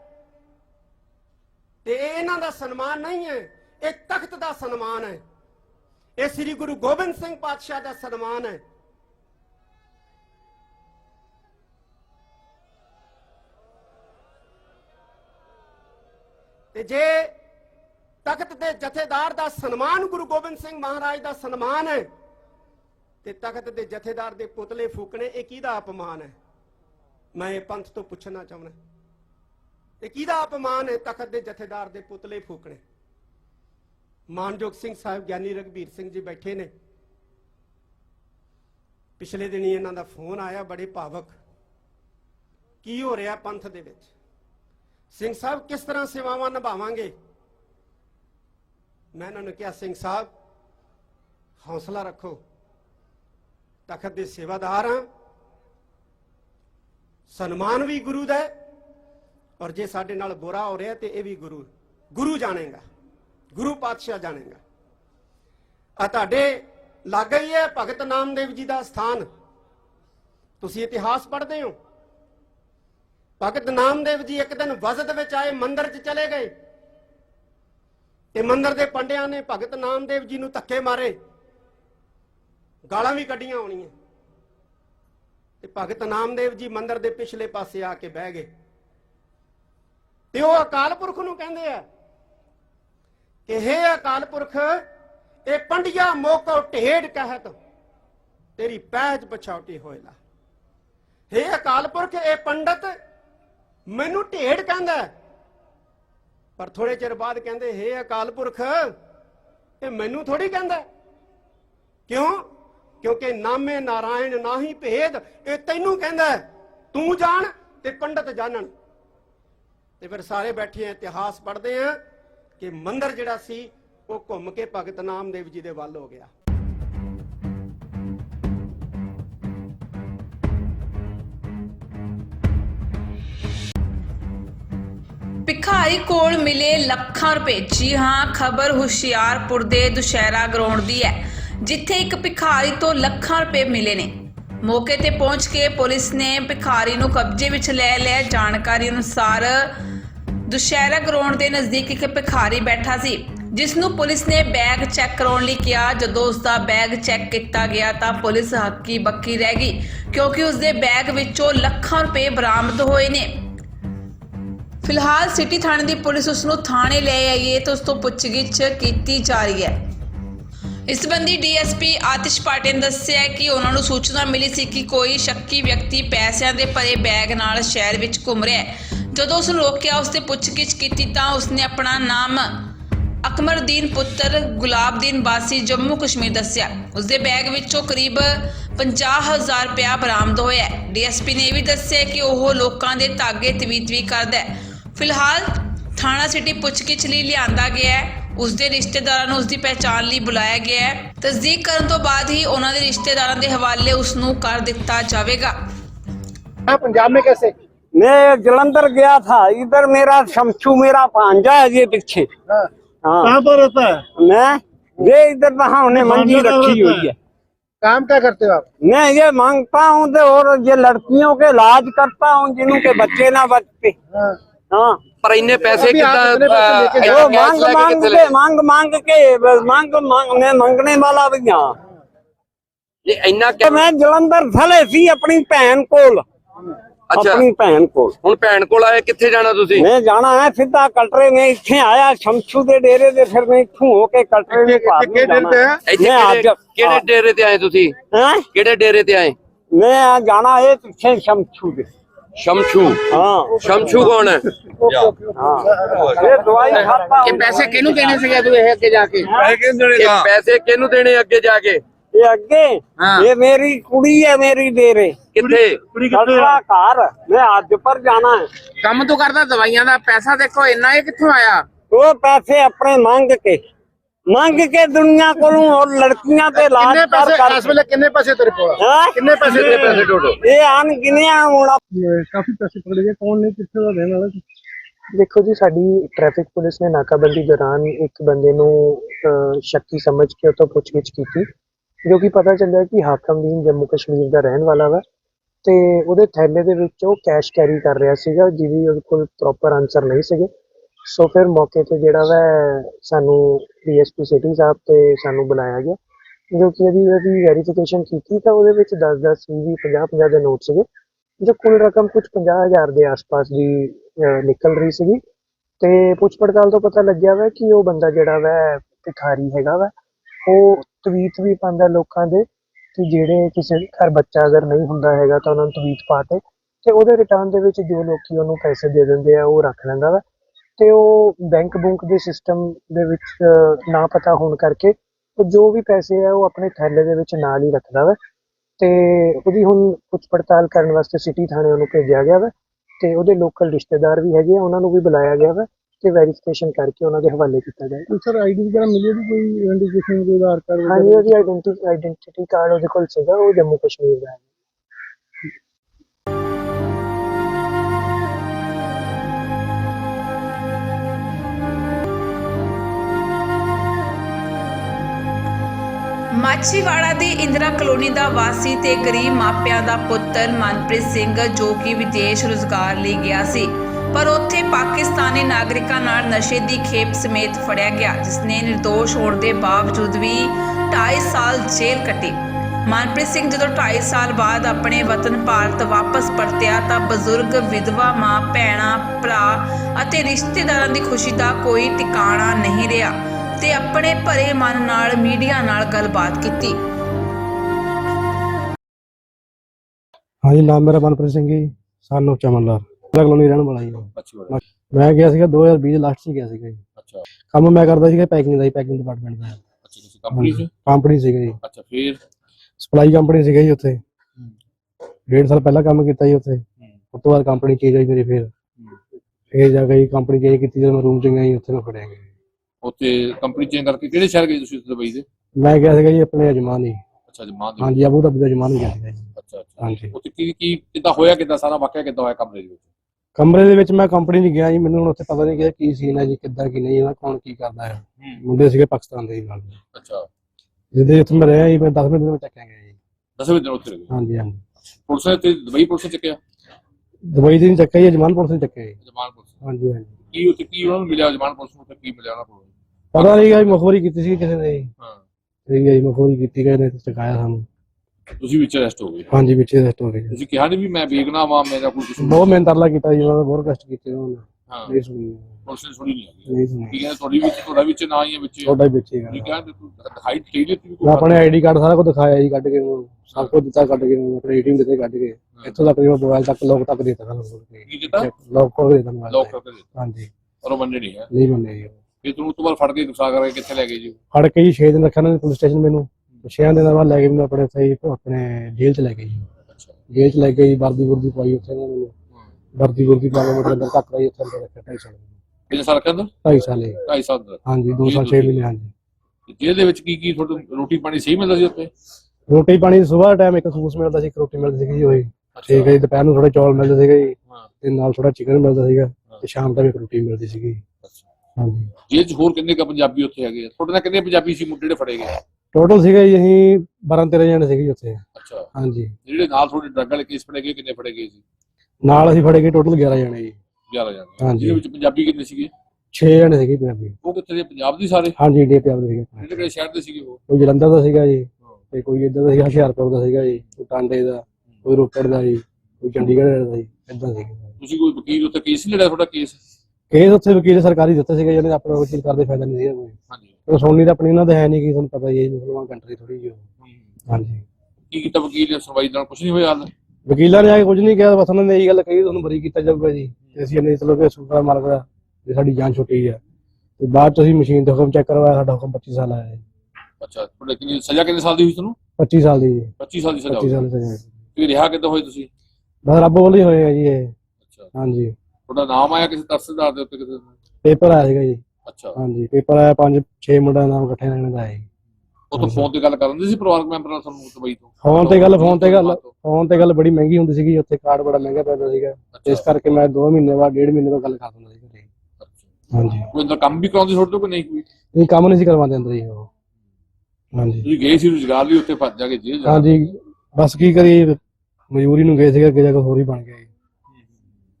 ਤੇ ਇਹ ਇਹਨਾਂ ਦਾ ਸਨਮਾਨ ਨਹੀਂ ਹੈ, ਇਹ ਤਖਤ ਦਾ ਸਨਮਾਨ ਹੈ। ਇਹ ਸ੍ਰੀ ਗੁਰੂ ਗੋਬਿੰਦ ਸਿੰਘ ਪਾਤਸ਼ਾਹ ਦਾ ਸਨਮਾਨ ਹੈ। ਤੇ ਜੇ ਤਖਤ ਦੇ ਜਥੇਦਾਰ ਦਾ ਸਨਮਾਨ ਗੁਰੂ ਗੋਬਿੰਦ ਸਿੰਘ ਮਹਾਰਾਜ ਦਾ ਸਨਮਾਨ ਹੈ, ਤੇ ਤਖਤ ਦੇ ਜਥੇਦਾਰ ਦੇ ਪੁਤਲੇ ਫੂਕਣੇ, ਇਹ ਕਿਹਦਾ ਅਪਮਾਨ ਹੈ? ਮੈਂ ਇਹ ਪੰਥ ਤੋਂ ਪੁੱਛਣਾ ਚਾਹੁੰਦਾ। ਇਹ ਕਿਹਦਾ ਅਪਮਾਨ ਹੈ ਤਖਤ ਦੇ ਜਥੇਦਾਰ ਦੇ ਪੁਤਲੇ ਫੂਕਣੇ? ਮਾਨਯੋਗ ਸਿੰਘ ਸਾਹਿਬ ਗਿਆਨੀ ਰਗਵੀਰ ਸਿੰਘ ਜੀ ਬੈਠੇ ਨੇ। ਪਿਛਲੇ ਦਿਨੀ ਇਹਨਾਂ ਦਾ ਫੋਨ ਆਇਆ, ਬੜੇ ਭਾਵਕ। ਕੀ ਹੋ ਰਿਹਾ ਪੰਥ ਦੇ ਵਿੱਚ? ਸਿੰਘ ਸਾਹਿਬ ਕਿਸ ਤਰ੍ਹਾਂ ਸੇਵਾਵਾਂ ਨਿਭਾਵਾਂਗੇ? ਮੈਂ ਇਹਨਾਂ ਨੂੰ ਕਿਹਾ, ਸਿੰਘ ਸਾਹਿਬ, ਹੌਸਲਾ ਰੱਖੋ। ਤਖਤ ਦੇ ਸੇਵਾਦਾਰ ਹਾਂ। ਸਨਮਾਨ ਵੀ ਗੁਰੂ ਦਾ ਔਰ ਜੇ ਸਾਡੇ ਨਾਲ ਬੁਰਾ ਹੋ ਰਿਹਾ ਤੇ ਇਹ ਵੀ ਗੁਰੂ ਗੁਰੂ ਜਾਣੇਗਾ। ਗੁਰੂ ਪਾਤਸ਼ਾਹ ਜਾਣੇਗਾ। ਆ ਤੁਹਾਡੇ ਲਾਗੇ ਹੀ ਹੈ ਭਗਤ ਨਾਮਦੇਵ ਜੀ ਦਾ ਸਥਾਨ। ਤੁਸੀਂ ਇਤਿਹਾਸ ਪੜ੍ਹਦੇ ਹੋ? ਭਗਤ ਨਾਮਦੇਵ ਜੀ ਇੱਕ ਦਿਨ ਵਜ਼ਦ ਵਿੱਚ ਆਏ, ਮੰਦਿਰ 'ਚ ਚਲੇ ਗਏ। ਤੇ ਮੰਦਿਰ ਦੇ ਪੰਡਿਆਂ ਨੇ ਭਗਤ ਨਾਮਦੇਵ ਜੀ ਨੂੰ ਧੱਕੇ ਮਾਰੇ। ਗਾਲਾਂ ਵੀ ਕੱਢੀਆਂ ਹੋਣੀਆਂ। ਤੇ ਭਗਤ ਨਾਮਦੇਵ ਜੀ ਮੰਦਿਰ ਦੇ ਪਿਛਲੇ ਪਾਸੇ ਆ ਕੇ ਬਹਿ ਗਏ। ਤੇ ਉਹ ਅਕਾਲ ਪੁਰਖ ਨੂੰ ਕਹਿੰਦੇ ਆ ਕਿ, ਹੇ ਅਕਾਲ ਪੁਰਖ, ਇਹ ਪੰਡਿਆ ਮੋਕੋ ਢੇਡ ਕਹਿਤ, ਤੇਰੀ ਪੈਜ ਪਛਾਉਟੀ ਹੋਇਲਾ। ਹੇ ਅਕਾਲ ਪੁਰਖ, ਇਹ ਪੰਡਤ ਮੈਨੂੰ ਢੇਡ ਕਹਿੰਦਾ ਪਰ ਥੋੜੇ ਚਿਰ ਬਾਅਦ ਕਹਿੰਦੇ, ਹੇ ਅਕਾਲ ਪੁਰਖ, ਇਹ ਮੈਨੂੰ ਥੋੜੀ ਕਹਿੰਦਾ ਕਿਉਂ? ਕਿਉਂਕਿ ਨਾਮੇ ਨਾਰਾਇਣ ਨਾਹੀ ਭੇਦ, ਇਹ ਤੈਨੂੰ ਕਹਿੰਦਾ ਤੂੰ ਜਾਣ ਤੇ ਪੰਡਤ ਜਾਣਨ। ਤੇ ਫਿਰ ਸਾਰੇ ਬੈਠੇ ਇਤਿਹਾਸ ਪੜ੍ਹਦੇ ਆ ਕਿ ਮੰਦਰ ਜਿਹੜਾ ਸੀ, ਉਹ ਘੁੰਮ ਕੇ ਭਗਤ ਨਾਮਦੇਵ ਜੀ ਦੇ ਵੱਲ ਹੋ ਗਿਆ। ਭਿਖਾਰੀ ਕੋਲ ਮਿਲੇ ਲੱਖਾਂ ਰੁਪਏ। ਜੀ ਹਾਂ, ਖਬਰ ਹੁਸ਼ਿਆਰਪੁਰ ਦੇ ਦੁਸ਼ਹਿਰਾ ਗਰਾਊਂਡ ਦੀ ਹੈ, ਜਿੱਥੇ ਇੱਕ ਭਿਖਾਰੀ ਤੋਂ ਲੱਖਾਂ ਰੁਪਏ ਮਿਲੇ ਨੇ। ਮੌਕੇ ਤੇ ਪਹੁੰਚ ਕੇ ਪੁਲਿਸ ਨੇ ਭਿਖਾਰੀ ਨੂੰ ਕਬਜ਼ੇ ਵਿੱਚ ਲੈ ਲਿਆ। ਜਾਣਕਾਰੀ ਅਨੁਸਾਰ ਦੁਸ਼ਹਿਰਾ ਗਰਾਊਂਡ ਦੇ ਨਜ਼ਦੀਕ ਇੱਕ ਭਿਖਾਰੀ ਬੈਠਾ ਸੀ, ਜਿਸ ਨੂੰ ਪੁਲਿਸ ਨੇ ਬੈਗ ਚੈੱਕ ਕਰਾਉਣ ਲਈ ਕਿਹਾ। ਜਦੋਂ ਉਸ ਦਾ ਬੈਗ ਚੈੱਕ ਕੀਤਾ ਗਿਆ ਤਾਂ ਪੁਲਿਸ ਹੱਕੀ ਬੱਕੀ ਰਹਿ ਗਈ, ਕਿਉਂਕਿ ਉਸ ਦੇ ਬੈਗ ਵਿੱਚੋਂ ਲੱਖਾਂ ਰੁਪਏ ਬਰਾਮਦ ਹੋਏ ਨੇ। ਫਿਲਹਾਲ ਸਿਟੀ ਥਾਣੇ ਦੀ ਪੁਲਿਸ ਉਸ ਨੂੰ ਥਾਣੇ ਲੈ ਆਈ ਹੈ ਤੇ ਉਸ ਤੋਂ ਪੁੱਛਗਿੱਛ ਕੀਤੀ ਜਾ ਰਹੀ ਹੈ। ਇਸ ਸੰਬੰਧੀ ਡੀਐਸਪੀ ਆਤਿਸ਼ ਪਾਟੇ ਨੇ ਦੱਸਿਆ ਕਿ ਉਹਨਾਂ ਨੂੰ ਸੂਚਨਾ ਮਿਲੀ ਸੀ ਕਿ ਕੋਈ ਸ਼ੱਕੀ ਵਿਅਕਤੀ ਪੈਸਿਆਂ ਦੇ ਭਰੇ ਬੈਗ ਨਾਲ ਸ਼ਹਿਰ ਵਿੱਚ ਘੁੰਮ ਰਿਹਾ ਹੈ। ਜਦੋਂ ਉਸ ਨੂੰ ਰੋਕਿਆ ਉਸ ਤੇ ਪੁੱਛਗਿੱਛ ਕੀਤੀ ਤਾਂ ਉਸਨੇ ਆਪਣਾ ਨਾਮ ਅਕਮਰਦੀਨ ਪੁੱਤਰ ਗੁਲਾਬਦੀਨ ਵਾਸੀ ਜੰਮੂ ਕਸ਼ਮੀਰ ਦੱਸਿਆ। ਉਸਦੇ ਬੈਗ ਵਿੱਚੋਂ ਕਰੀਬ 50000 ਰੁਪਇਆ ਬਰਾਮਦ ਹੋਇਆ ਹੈ। ਡੀਐਸਪੀ ਨੇ ਇਹ ਵੀ ਦੱਸਿਆ ਕਿ ਉਹ ਲੋਕਾਂ ਦੇ ਧਾਗੇ ਤਵੀਤ ਵੀ ਕਰਦਾ ਹੈ। ਫਿਲਹਾਲ ਥਾਣਾ ਸਿਟੀ ਪੁੱਛਗਿੱਛ ਲਈ ਲਿਆਂਦਾ ਗਿਆ ਹੈ ਉਸਦੇ ਰਿਸ਼ਤੇਦਾਰਾਂ ਨੂੰ ਉਸਦੀ ਪਹਿਚਾਣ ਲਈ ਬੁਲਾਇਆ ਗਿਆ ਹੈ ਤਸਦੀਕ ਕਰਨ ਤੋਂ ਬਾਅਦ ਹੀ ਉਹਨਾਂ ਦੇ ਰਿਸ਼ਤੇਦਾਰਾਂ ਦੇ ਹਵਾਲੇ ਉਸ ਨੂੰ ਕਰ ਦਿੱਤਾ ਜਾਵੇਗਾ पंजाब में कैसे मैं जलंधर गया था इधर मेरा शमशू मेरा भांजा है ये पीछे हाँ। हाँ कहाँ पर रहता है मैं ये इधर वहाँ उन्हें मंजी भांजा कब रखी रहता हुई है? है काम क्या करते हो आप मैं ये मांगता हूँ तो और ये लड़कियों के इलाज करता हूँ जिन्हों के बच्चे ना बचते हाँ ਪਰ ਇੰਨੇ ਪੈਸੇ ਕਿੱਦਾਂ ਮੰਗ ਕੇ ਮੰਗ ਮੰਗ ਕੇ ਮੰਗ ਮੰਗ ਮੈਂ ਮੰਗਣੇ ਵਾਲਾ ਵੀ ਹਾਂ ਇਹ ਇੰਨਾ ਕਿ ਮੈਂ ਜਲੰਧਰ ਥਲੇ ਸੀ ਆਪਣੀ ਭੈਣ ਕੋਲ। ਆਪਣੀ ਭੈਣ ਕੋਲ। ਹੁਣ ਭੈਣ ਕੋਲ ਆਏ ਕਿੱਥੇ ਜਾਣਾ ਤੁਸੀਂ? ਮੈਂ ਜਾਣਾ ਹੈ ਸਿੱਧਾ ਕਟਰੇ ਮੈਂ ਇੱਥੇ ਆਇਆ ਸ਼ਮਸ਼ੂ ਦੇ ਡੇਰੇ ਦੇ ਫਿਰ ਮੈਂ ਇੱਥੋਂ ਹੋ ਕੇ ਕਟਰੇ ਦੇ ਪਾਰ ਕਿਹੜੇ ਡੇਰੇ ਤੇ ਇੱਥੇ ਕਿਹੜੇ ਡੇਰੇ ਤੇ ਆਏ ਤੁਸੀਂ? ਕਿਹੜੇ ਡੇਰੇ ਤੇ ਆਏ? ਮੈਂ ਜਾਣਾ ਹੈ ਪਿੱਛੇ ਸ਼ਮਸ਼ੂ ਦੇ। ਸ਼ਮਸ਼ੂ। ਹਾਂ। ਸ਼ਮਸ਼ੂ ਕੌਣ ਹੈ? ਇਹ ਪੈਸੇ ਕਿਹਨੂੰ ਦੇਣੇ ਸੀਗੇ ਤੂੰ ਇਹ ਅੱਗੇ ਜਾ ਕੇ? ਇਹ ਪੈਸੇ ਕਿਹਨੂੰ ਦੇਣੇ ਅੱਗੇ ਜਾ ਕੇ? ਇਹ ਅੱਗੇ? ਇਹ ਮੇਰੀ ਕੁੜੀ ਹੈ ਮੇਰੀ ਦੇਰੇ ਕਿੱਥੇ? ਕੁੜੀ ਘਰ। ਮੈਂ ਅੱਜ ਪਰ ਜਾਣਾ ਹੈ। ਕੰਮ ਤੂੰ ਕਰਦਾ ਦਵਾਈਆਂ ਦਾ? ਪੈਸਾ ਦੇਖੋ ਇੰਨਾ ਇਹ ਕਿੱਥੋਂ ਆਇਆ? ਉਹ ਪੈਸੇ ਆਪਣੇ ਮੰਗ ਕੇ। ਮੰਗ ਕੇ ਦੁਨੀਆ ਕੋਲੋਂ ਔਰ ਲੜਕੀਆਂ ਤੇ ਇਲਾਜ ਕਿੰਨੇ ਕਰ ਪੈਸੇ ਇਸ ਕਰ ਵੇਲੇ ਕਿੰਨੇ ਪੈਸੇ ਤੇਰੇ ਕੋਲ ਹੈਂ? ਕਿੰਨੇ ਪੈਸੇ ਕਿੰਨੇ ਪੈਸੇ ਟੋਟਲ ਇਹ ਆਨ ਗਿਣਿਆ ਹੁਣ ਕਾਫੀ ਪੈਸੇ ਪਕੜ ਗਏ ਕੌਣ ਨੇ ਕਿੱਥੇ ਦਾ ਰਹਿਣ ਵਾਲਾ? ਦੇਖੋ ਜੀ ਸਾਡੀ ਟ੍ਰੈਫਿਕ ਪੁਲਿਸ ਨੇ ਨਾਕਾਬੰਦੀ ਦੌਰਾਨ ਇੱਕ ਬੰਦੇ ਨੂੰ ਅਹ, ਸ਼ੱਕੀ ਸਮਝ ਕੇ ਉਹ ਤੋਂ ਪੁੱਛਗਿੱਛ ਕੀਤੀ ਜੋ ਕਿ ਪਤਾ ਚੱਲਿਆ ਕਿ ਹਾਕਮਦੀਨ ਜੰਮੂ ਕਸ਼ਮੀਰ ਦਾ ਰਹਿਣ ਵਾਲਾ ਵਾ ਤੇ ਉਹਦੇ ਥੈਲੇ ਦੇ ਵਿੱਚ ਉਹ ਕੈਸ਼ ਕੈਰੀ ਕਰ ਰਿਹਾ ਸੀਗਾ ਜਿਹਦੀ ਉਹਦੇ ਕੋਲ ਪ੍ਰੋਪਰ ਆਨਸਰ ਨਹੀਂ ਸੀਗੇ। ਸੋ ਫਿਰ ਮੌਕੇ ਤੇ ਜਿਹੜਾ ਵਾ ਸਾਨੂੰ ਡੀਐਸਪੀ ਸਿਟੀ ਸਾਹਿਬ ਤੇ ਸਾਨੂੰ ਬੁਲਾਇਆ ਗਿਆ। ਜੋ ਕਿ ਇਹਦੀ ਉਹਦੀ ਵੈਰੀਫਿਕੇਸ਼ਨ ਕੀਤੀ ਤਾਂ ਉਹਦੇ ਵਿੱਚ 10 10 20 50 50 ਦੇ ਨੋਟ ਸੀਗੇ। ਜੋ ਕੁੱਲ ਰਕਮ ਕੁਝ 50000 ਦੇ ਆਸ-ਪਾਸ ਦੀ ਨਿਕਲ ਰਹੀ ਸੀਗੀ। ਤੇ ਪੁੱਛ ਪੜਤਾਲ ਤੋਂ ਪਤਾ ਲੱਗਿਆ ਵਾ ਕਿ ਉਹ ਬੰਦਾ ਜਿਹੜਾ ਵੈ ਭਿਖਾਰੀ ਹੈਗਾ ਵਾ, ਉਹ ਤਵੀਤ ਵੀ ਪਾਉਂਦਾ ਲੋਕਾਂ ਦੇ ਕਿ ਜਿਹੜੇ ਕਿਸੇ ਘਰ ਬੱਚਾ ਅਗਰ ਨਹੀਂ ਹੁੰਦਾ ਹੈਗਾ ਤਾਂ ਉਹਨਾਂ ਨੂੰ ਤਵੀਤ ਪਾ ਕੇ ਤੇ ਉਹਦੇ ਰਿਟਰਨ ਦੇ ਵਿੱਚ ਜੋ ਲੋਕੀ ਉਹਨੂੰ ਪੈਸੇ ਦੇ ਦਿੰਦੇ ਆ, ਉਹ ਰੱਖ ਲੈਂਦਾ ਵਾ। ਤੇ ਉਹ ਬੈਂਕ ਬੁੰਕ ਦੇ ਸਿਸਟਮ ਦੇ ਵਿੱਚ ਨਾ ਪਤਾ ਹੋਣ ਕਰਕੇ ਉਹ ਜੋ ਵੀ ਪੈਸੇ ਆ ਉਹ ਆਪਣੇ ਥੈਲੇ ਦੇ ਵਿੱਚ ਨਾਲ ਹੀ ਰੱਖਦਾ ਵਾ ਤੇ ਉਹਦੀ ਹੁਣ ਪੁੱਛ ਪੜਤਾਲ ਕਰਨ ਵਾਸਤੇ ਸਿਟੀ ਥਾਣੇ ਉਹਨੂੰ ਭੇਜਿਆ ਗਿਆ ਵਾ ਤੇ ਉਹਦੇ ਲੋਕਲ ਰਿਸ਼ਤੇਦਾਰ ਵੀ ਹੈਗੇ ਆ ਉਹਨਾਂ ਨੂੰ ਵੀ ਬੁਲਾਇਆ ਗਿਆ ਵਾ ਤੇ ਵੈਰੀਫਿਕੇਸ਼ਨ ਕਰਕੇ ਉਹਨਾਂ ਦੇ ਹਵਾਲੇ ਕੀਤਾ ਜਾਏਗਾ ਸਰ ਆਈਡੀ ਵਗੈਰਾ ਮਿਲੀ ਉਹਦੀ ਕੋਈ ਆਇਡੈਂਟੀਫਿਕੇਸ਼ਨ ਕੋਈ ਆਧਾਰ ਕਾਰਡ ਹਾਂਜੀ ਉਹਦੀ ਆਇਡੈਂਟੀ ਆਇਡੈਂਟੀਟੀ ਕਾਰਡ ਉਹਦੇ ਕੋਲ ਸੀਗਾ ਉਹ ਜੰਮੂ ਕਸ਼ਮੀਰ ਦਾ ਹੈ। ਮਾਛੀਵਾੜਾ ਦੀ ਇੰਦਰਾ ਕਲੋਨੀ ਦਾ ਵਾਸੀ ਤੇ ਗਰੀਬ ਮਾਪਿਆਂ ਦਾ ਪੁੱਤਰ ਮਨਪ੍ਰੀਤ ਸਿੰਘ ਜੋ ਕਿ ਵਿਦੇਸ਼ ਰੁਜ਼ਗਾਰ ਲਈ ਗਿਆ ਸੀ। ਪਰ ਉੱਥੇ ਪਾਕਿਸਤਾਨੀ ਨਾਗਰਿਕਾਂ ਨਾਲ ਨਸ਼ੇ ਦੀ ਖੇਪ ਸਮੇਤ ਫੜਿਆ ਗਿਆ ਜਿਸ ਨੇ નિર્ਦੋਸ਼ ਹੋਣ ਦੇ ਬਾਵਜੂਦ ਵੀ 2.5 ਸਾਲ ਜੇਲ੍ਹ ਕੱਟੀ। ਮਨਪ੍ਰੀਤ ਸਿੰਘ ਜਦੋਂ 2.5 ਸਾਲ ਬਾਅਦ ਆਪਣੇ ਵਤਨ ਭਾਰਤ ਵਾਪਸ ਪਰਤਿਆ ਤਾਂ ਬਜ਼ੁਰਗ, ਵਿਧਵਾ, ਮਾਂ, ਭੈਣਾਂ, ਭਰਾ ਅਤੇ ਰਿਸ਼ਤੇਦਾਰਾਂ ਦੀ ਖੁਸ਼ੀ ਦਾ ਕੋਈ ਟਿਕਾਣਾ ਨਹੀਂ ਰਿਹਾ। ਤੇ ਆਪਣੇ ਭਰੇ ਮਨ ਨਾਲ ਮੀਡੀਆ ਨਾਲ ਗੱਲਬਾਤ ਕੀਤੀ। ਹਾਂਜੀ ਨਾਮ ਮੇਰਾ ਮਨਪ੍ਰੀਤ ਸਿੰਘ ਜੀ ਸਾਨੋ ਚਮਨਲਾਲ। ਮੇਰਾ ਕਲੋਨੀ ਰਹਿਣ ਵਾਲਾ ਜੀ। ਮੈਂ। ਮੈਂ ਗਿਆ ਸੀਗਾ 2020 ਦੇ ਲਾਸਟ 'ਚ ਗਿਆ ਸੀਗਾ ਜੀ। ਅੱਛਾ। ਕੰਮ ਮੈਂ ਕਰਦਾ ਸੀਗਾ ਪੈਕਿੰਗ ਦਾ ਜੀ ਪੈਕਿੰਗ ਡਿਪਾਰਟਮੈਂਟ ਦਾ। ਅੱਛਾ ਤੁਸੀਂ ਕੰਪਨੀ ਚ ਕੰਪਨੀ ਸੀਗਾ ਜੀ। ਅੱਛਾ ਫਿਰ? ਸਪਲਾਈ ਕੰਪਨੀ ਸੀਗਾ ਜੀ ਉੱਥੇ। ਡੇਢ ਸਾਲ ਪਹਿਲਾਂ ਕੰਮ ਕੀਤਾ ਜੀ ਉੱਥੇ। ਉਸ ਤੋਂ ਬਾਅਦ ਕੰਪਨੀ ਚੇਂਜ ਹੋਈ ਮੇਰੀ ਫਿਰ। ਫਿਰ ਜਾ ਕੇ ਕੰਪਨੀ ਚੇਂਜ ਕੀਤੀ ਜਦੋਂ ਮੈਂ ਰੂਮ 'ਚ ਗਿਆ ਜੀ ਉੱਥੇ ਮੈਂ ਫੜਿਆ ਗਿਆ ਉੱਥੇ ਕੰਪਨੀ ਚੇਂਜ ਕਰਕੇ ਕਿਹੜੇ ਸ਼ਹਿਰ ਗਏ ਤੁਸੀਂ ਦੁਬਈ ਦੇ? ਮੈਂ ਗਿਆ ਸੀਗਾ ਜੀ ਆਪਣੇ ਅਜਮਾਨ ਹੀ ਅੱਛਾ ਜਮਾਨ ਦੇ ਹਾਂਜੀ ਅਬੂ ਧਾਬੀ ਦਾ ਅਜਮਾਨ ਹੀ ਗਿਆ ਸੀਗਾ ਜੀ। ਅੱਛਾ ਅੱਛਾ। ਹਾਂਜੀ। ਉੱਥੇ ਕੀ ਕੀ ਕਿੱਦਾਂ ਹੋਇਆ ਕਿੱਦਾਂ ਸਾਰਾ ਵਾਕਿਆ ਕਿੱਦਾਂ ਹੋਇਆ ਕਮਰੇ ਦੇ ਵਿੱਚ? ਕਮਰੇ ਦੇ ਵਿੱਚ ਮੈਂ ਕੰਪਨੀ 'ਚ ਗਿਆ ਜੀ ਮੈਨੂੰ ਹੁਣ ਉੱਥੇ ਪਤਾ ਨਹੀਂ ਕਿ ਕੀ ਸੀਨ ਹੈ ਜੀ ਕਿੱਦਾਂ ਕੀ ਨਹੀਂ ਹੈ ਕੌਣ ਕੀ ਕਰਦਾ ਹੈ। ਮੁੰਡੇ ਸੀਗੇ ਪਾਕਿਸਤਾਨ ਦੇ ਜੀ ਨਾਲ। ਅੱਛਾ। ਜਿਹਦੇ ਇੱਥੇ ਮੈਂ ਰਿਹਾ ਜੀ ਮੈਂ 10 ਮਿੰਟ ਦੇ ਵਿੱਚ ਚੱਕਿਆ ਗਿਆ ਜੀ। ਦਸਵੇਂ ਦਿਨ ਉੱਥੇ ਰਹੇ। ਹਾਂਜੀ ਹਾਂਜੀ। ਪੁਲਿਸ ਨੇ ਤੇ ਦੁਬਈ ਪੁਲਿਸ ਨੇ ਚੱਕਿਆ? ਦੁਬਈ ਦੀ ਨਹੀਂ ਚੱਕਿਆ ਜੀ ਅਜਮਾਨ ਪੁਲਿਸ ਨੇ ਚੱਕਿਆ ਜੀ। ਜਮਾਨ ਪੁਲਿਸ। ਹਾਂਜੀ ਹਾਂਜੀ। ਕੀ ਉੱਥੇ ਕੀ ਉਹਨਾਂ ਨੂੰ ਮਿਲਿਆ ਜਮਾਨ ਪੁਲਿਸ ਨੂੰ ਉੱਥੇ ਕੀ ਮਿਲਿਆ ਉਹਨਾਂ ਪਤਾ ਨਹੀਂ ਗਾ ਜੀ ਮਖੌਰੀ ਕੀਤੀ ਸੀ ਕਿਸੇ ਨੇ ਜੀ। ਹਾਂ। ਠੀਕ ਹੈ ਜੀ ਮਖੌਰੀ ਕੀਤੀ ਗਏ ਨੇ ਚਕਾਇਆ ਸਾਨੂੰ। ਤੁਸੀਂ ਵਿੱਚ ਅਰੈਸਟ ਹੋ ਗਏ। ਹਾਂਜੀ ਵਿੱਚ ਰੈਸਟ ਹੋ ਗਏ। ਜੀ। ਤੁਸੀਂ ਕਿਹਾ ਨਹੀਂ ਵੀ ਮੈਂ ਵੇਖਣਾ ਵਾ ਮੇਰਾ ਕੋਈ ਕੁਝ ਬਹੁਤ ਮਿਹਨਤ ਤਰਲਾ ਕੀਤਾ ਜੀ ਉਹਨਾਂ ਦਾ ਬਹੁਤ ਕਸ਼ਟ ਕੀਤੇ ਉਹਨਾਂ ਨੇ। ਹਾਂ। ਨਹੀਂ ਸੁਣੀ। ਪੁਲਿਸ ਨੇ ਸੁਣੀ ਨਹੀਂ ਹੈਗੀ। ਨਹੀਂ ਸੁਣੀ। ਕਹਿੰਦੇ ਤੁਹਾਡੀ ਵਿੱਚ ਤੁਹਾਡਾ ਵਿੱਚ ਨਾ ਹੀ ਹੈ ਵਿੱਚ। ਤੁਹਾਡਾ ਹੀ ਵਿੱਚ ਹੀ ਤੁਸੀਂ ਹੈਗਾ ਕਿਹਾ ਤੇ ਤੂੰ ਦਿਖਾਈ ਦੇ ਦਿੱਤੀ ਮੈਂ ਆਪਣੇ ਆਈਡੀ ਕਾਰਡ ਸਾਰਾ ਕੁਝ ਦਿਖਾਇਆ ਜੀ ਕੱਢ ਕੇ ਉਹਨੂੰ। ਸਭ ਕੁਝ ਦਿੱਤਾ ਕੱਢ ਕੇ ਉਹਨੂੰ ਆਪਣੇ ਏਟੀਐਮ ਦਿੱਤੇ ਕੱਢ ਕੇ। ਇੱਥੋਂ ਤੱਕ ਜਿਹੜਾ ਮੋਬਾਈਲ ਤੱਕ ਲੋਕ ਤੱਕ ਦਿੱਤਾ ਸਾਨੂੰ। ਖੋਲ ਕੇ ਦਿੱਤਾ ਲੋਕ ਕੋਲ ਦਿੱਤਾ ਮੋਬਾਈਲ ਲੋਕ ਕਰਕੇ ਦਿੱਤਾ। ਹਾਂਜੀ। ਪਰ ਉਹ ਮੰਨੇ ਨਹੀਂ ਹੈ। ਨਹੀਂ ਮੰਨੇ ਜੀ। ਉਹ। ਫਿਰ ਤੁਹਾਨੂੰ ਉਸ ਤੋਂ ਬਾਅਦ ਫੜ ਕੇ ਗੁਸਾ ਕਰਕੇ ਕਿੱਥੇ ਲੈ ਗਏ ਜੀ ਫੜ ਕੇ ਜੀ 6 ਦਿਨ ਰੱਖਿਆ ਉਹਨਾਂ ਨੇ ਪੁਲਿਸ ਸਟੇਸ਼ਨ ਮੈਨੂੰ। 6 ਦਿਨਾਂ ਬਾਅਦ ਲੈ ਕੇ ਮੈਨੂੰ ਆਪਣੇ ਸਹੀ ਆਪਣੇ ਜੇਲ੍ਹ ਚ ਲੈ ਗਏ ਜੀ। ਜੇਲ੍ਹ ਚ ਲੈ ਜੀ ਵਰਦੀ ਵਰਦੀ ਪਾਈ ਉੱਥੇ ਉਹਨਾਂ ਨੇ ਵਰਦੀ ਵਰਦੀ ਪਾ ਕੇ ਅੰਦਰ ਤੱਕ ਰਹੀ ਉੱਥੇ ਅੰਦਰ ਰੱਖਿਆ ਢਾਈ ਸਾਲ ਕਿੰਨੇ ਸਾਲ ਕਹਿੰਦਾ ਢਾਈ ਸਾਲ ਹੀ। 2.5 ਸਾਲ ਦਾ। ਹਾਂਜੀ 2 ਸਾਲ 6 ਮਹੀਨੇ ਹਾਂਜੀ। ਜੇਲ੍ਹ ਦੇ ਵਿੱਚ ਕੀ ਕੀ ਤੁਹਾਨੂੰ ਰੋਟੀ ਪਾਣੀ ਸਹੀ ਮਿਲਦਾ ਸੀ ਉੱਥੇ? ਰੋਟੀ ਪਾਣੀ ਸਵੇਰ ਟਾਈਮ ਇੱਕ ਸੂਸ ਮਿਲਦਾ ਸੀ ਇੱਕ ਰੋਟੀ ਮਿਲਦੀ ਸੀਗੀ ਜੀ ਹੋਈ ਠੀਕ ਹੈ ਜੀ ਦੁਪਹਿਰ ਨੂੰ ਥੋੜੇ ਚੌਲ ਮਿਲਦੇ ਸੀਗੇ ਜੀ ਤੇ ਨਾਲ ਥੋੜਾ ਚਿਕਨ ਮਿਲਦਾ ਸੀਗਾ ਤੇ ਸ਼ਾਮ ਟਾਈਮ ਇੱਕ ਰੋਟੀ ਮਿਲਦੀ ਸੀਗੀ ਜੇਲ੍ਹ 'ਚ ਹੋਰ ਕਿੰਨੇ ਕ ਪੰਜਾਬੀ ਉੱਥੇ ਹੈਗੇ ਆ? ਤੁਹਾਡੇ ਨਾਲ ਕਿੰਨੇ ਪੰਜਾਬੀ ਸੀ ਮੁੰਡੇ ਜਿਹੜੇ ਫੜੇ ਗਏ? ਟੋਟਲ ਸੀਗਾ ਜੀ ਅਸੀਂ 12 13 ਜਣੇ ਸੀਗੇ ਜੀ ਉੱਥੇ। ਅੱਛਾ। ਹਾਂਜੀ। ਜਿਹੜੇ ਨਾਲ ਤੁਹਾਡੇ ਡਰੱਗ ਵਾਲੇ ਕੇਸ ਫੜੇ ਗਏ ਕਿੰਨੇ ਫੜੇ ਗਏ ਸੀ? ਨਾਲ ਅਸੀਂ ਫੜੇ ਗਏ ਟੋਟਲ 11 ਜਣੇ ਜੀ। 11 ਜਣੇ। ਹਾਂਜੀ। ਜਿਹਦੇ ਵਿੱਚ ਪੰਜਾਬੀ ਕਿੰਨੇ ਸੀਗੇ? 6 ਜਣੇ ਸੀਗੇ ਪੰਜਾਬੀ। ਉਹ ਕਿੱਥੇ ਦੇ? ਪੰਜਾਬ ਦੇ ਸਾਰੇ? ਹਾਂਜੀ ਇੰਡੀਆ ਪੰਜਾਬ ਦੇ ਸੀਗੇ। ਜਿਹੜੇ ਕਿਹੜੇ ਸ਼ਹਿਰ ਦੇ ਸੀਗੇ ਉਹ? ਕੋਈ ਜਲੰਧਰ ਦਾ ਸੀਗਾ ਜੀ ਤੇ ਕੋਈ ਇੱਧਰ ਦਾ ਸੀਗਾ ਹੁਸ਼ਿਆਰਪੁਰ ਦਾ ਸੀਗਾ ਜੀ ਕੋਈ ਟਾਂਡੇ ਦਾ ਕੋਈ ਰੋਪੜ ਦਾ ਜੀ ਕੋਈ ਚੰਡੀਗੜ੍ਹ ਦਾ ਜੀ ਇਦਾਂ ਸੀਗੇ। ਤੁਸੀਂ ਕੋਈ ਵਕੀਲ ਉੱਥੇ ਕੇਸ ਨਹੀਂ ਲੜਿਆ ਤੁਹਾਡਾ ਕੇਸ ਕੇਸ ਉੱਥੇ ਵਕੀਲ ਸਰਕਾਰੀ ਦਿੱਤੇ ਸੀਗੇ ਜਿਹਨੇ ਆਪਣਾ ਵਕੀਲ ਕਰਦੇ ਫਾਇਦਾ ਨਹੀਂ ਸੀਗਾ ਕੋਈ। ਹਾਂਜੀ। ਉਹ ਸੋਨੀ ਤਾਂ ਆਪਣੀ ਇਹਨਾਂ ਦਾ ਹੈ ਨਹੀਂ ਕਿ ਤੁਹਾਨੂੰ ਪਤਾ ਹੀ ਹੈ ਮੁਸਲਮਾਨ ਕੰਟਰੀ ਥੋੜੀ ਜਿਹੀ। ਹਾਂਜੀ। ਕੀ ਕੀਤਾ ਵਕੀਲ ਨੇ? ਸੁਣਵਾਈ ਨਾਲ ਕੁਝ ਨਹੀਂ ਹੋਇਆ ਹਾਲ? ਵਕੀਲਾਂ ਨੇ ਆ ਕੇ ਕੁਝ ਨਹੀਂ ਕਿਹਾ ਬਸ ਉਹਨਾਂ ਨੇ ਇਹੀ ਗੱਲ ਕਹੀ ਤੁਹਾਨੂੰ ਬਰੀ ਕੀਤਾ ਜਾਊਗਾ ਜੀ। ਤੇ ਅਸੀਂ ਇਹਨੇ ਚਲੋ ਕਿ ਸੁਪਰ ਮਾਲਕ ਦਾ ਵੀ ਸਾਡੀ ਜਾਨ ਛੁੱਟੀ ਆ। ਤੇ ਬਾਅਦ ਅਸੀਂ ਮਸ਼ੀਨ ਤੇ ਹੁਕਮ ਚੈੱਕ ਕਰਵਾਇਆ ਸਾਡਾ ਹੁਕਮ 25 ਸਾਲ ਆਇਆ ਜੀ। ਅੱਛਾ ਤੁਹਾਡੇ ਕਿੰਨੀ ਸਜ਼ਾ ਕਿੰਨੇ ਸਾਲ ਦੀ ਹੋਈ ਤੁਹਾਨੂੰ? 25 ਸਾਲ ਦੀ ਜੀ। 25 ਸਾਲ ਦੀ ਸਜ਼ਾ 25 ਹੋਈ। ਸਾਲ ਦੀ ਸਜ਼ਾ ਤੁਸੀਂ ਰਿਹਾ ਕਿੱਦਾਂ ਹੋਏ ਤੁਸੀਂ? ਬਸ ਰੱਬ ਵੱਲੋਂ ਹੀ ਹੋਏ ਆ ਜੀ ਇਹ। ਅੱਛਾ। ਹਾਂਜੀ। ਤੁਹਾਡਾ ਨਾਮ ਆਇਆ ਕਿਸੇ ਤਰਸਦਾਰ ਦੇ ਉੱਤੇ ਕਿਸੇ ਦਾ? ਪੇਪਰ ਆਇਆ ਸੀਗਾ ਜੀ। ਅੱਛਾ। ਹਾਂਜੀ ਪੇਪਰ ਆਇਆ ਪੰਜ 6 ਮੁੰਡਿਆਂ ਦਾ ਨਾਮ ਇਕੱਠੇ ਰਹਿਣ ਦਾ ਜੀ। ਉਹ ਤੋਂ ਫੋਨ ਤੇ ਗੱਲ ਕਰਨ ਦੇ ਸੀ ਪਰਿਵਾਰਕ ਮੈਂਬਰ ਨਾਲ ਤੁਹਾਨੂੰ ਦੁਬਈ ਤੋਂ? ਫੋਨ ਤੇ ਗੱਲ ਫੋਨ ਤੇ ਗੱਲ ਫੋਨ ਤੇ ਗੱਲ ਬੜੀ ਮਹਿੰਗੀ ਹੁੰਦੀ ਸੀਗੀ ਉੱਥੇ ਕਾਰਡ ਬੜਾ ਮਹਿੰਗਾ ਪੈਂਦਾ ਸੀਗਾ। ਇਸ ਕਰਕੇ ਮੈਂ 2 ਮਹੀਨੇ ਬਾਅਦ ਡੇਢ ਮਹੀਨੇ ਬਾਅਦ ਗੱਲ ਕਰ ਦਿੰਦਾ ਸੀ ਘਰੇ। ਹਾਂਜੀ। ਕੋਈ ਅੰਦਰ ਕੰਮ ਵੀ ਕਰਾਉਂਦੇ ਛੋੜ ਤੋਂ ਕਿ ਨਹੀਂ ਕੋਈ? ਇਹ ਕੰਮ ਨਹੀਂ ਸੀ ਕਰਵਾਉਂਦੇ ਅੰਦਰ ਜੀ ਉਹ। ਹਾਂਜੀ। ਤੁਸੀਂ ਗਏ ਸੀ ਰੁਜ਼ਗਾਰ ਲਈ ਉੱਥੇ ਫਸ ਜਾ ਕੇ ਜੇਲ੍ਹ ਜਾ ਹਾਂਜੀ। ਬਸ ਕੀ ਕਰੀਏ ਮਜ਼ਦੂਰੀ ਨੂੰ ਗਏ ਸੀਗੇ ਅੱਗੇ ਜਾ ਕੇ ਹੋਰ ਹੀ ਬਣ ਗਿਆ ਜੀ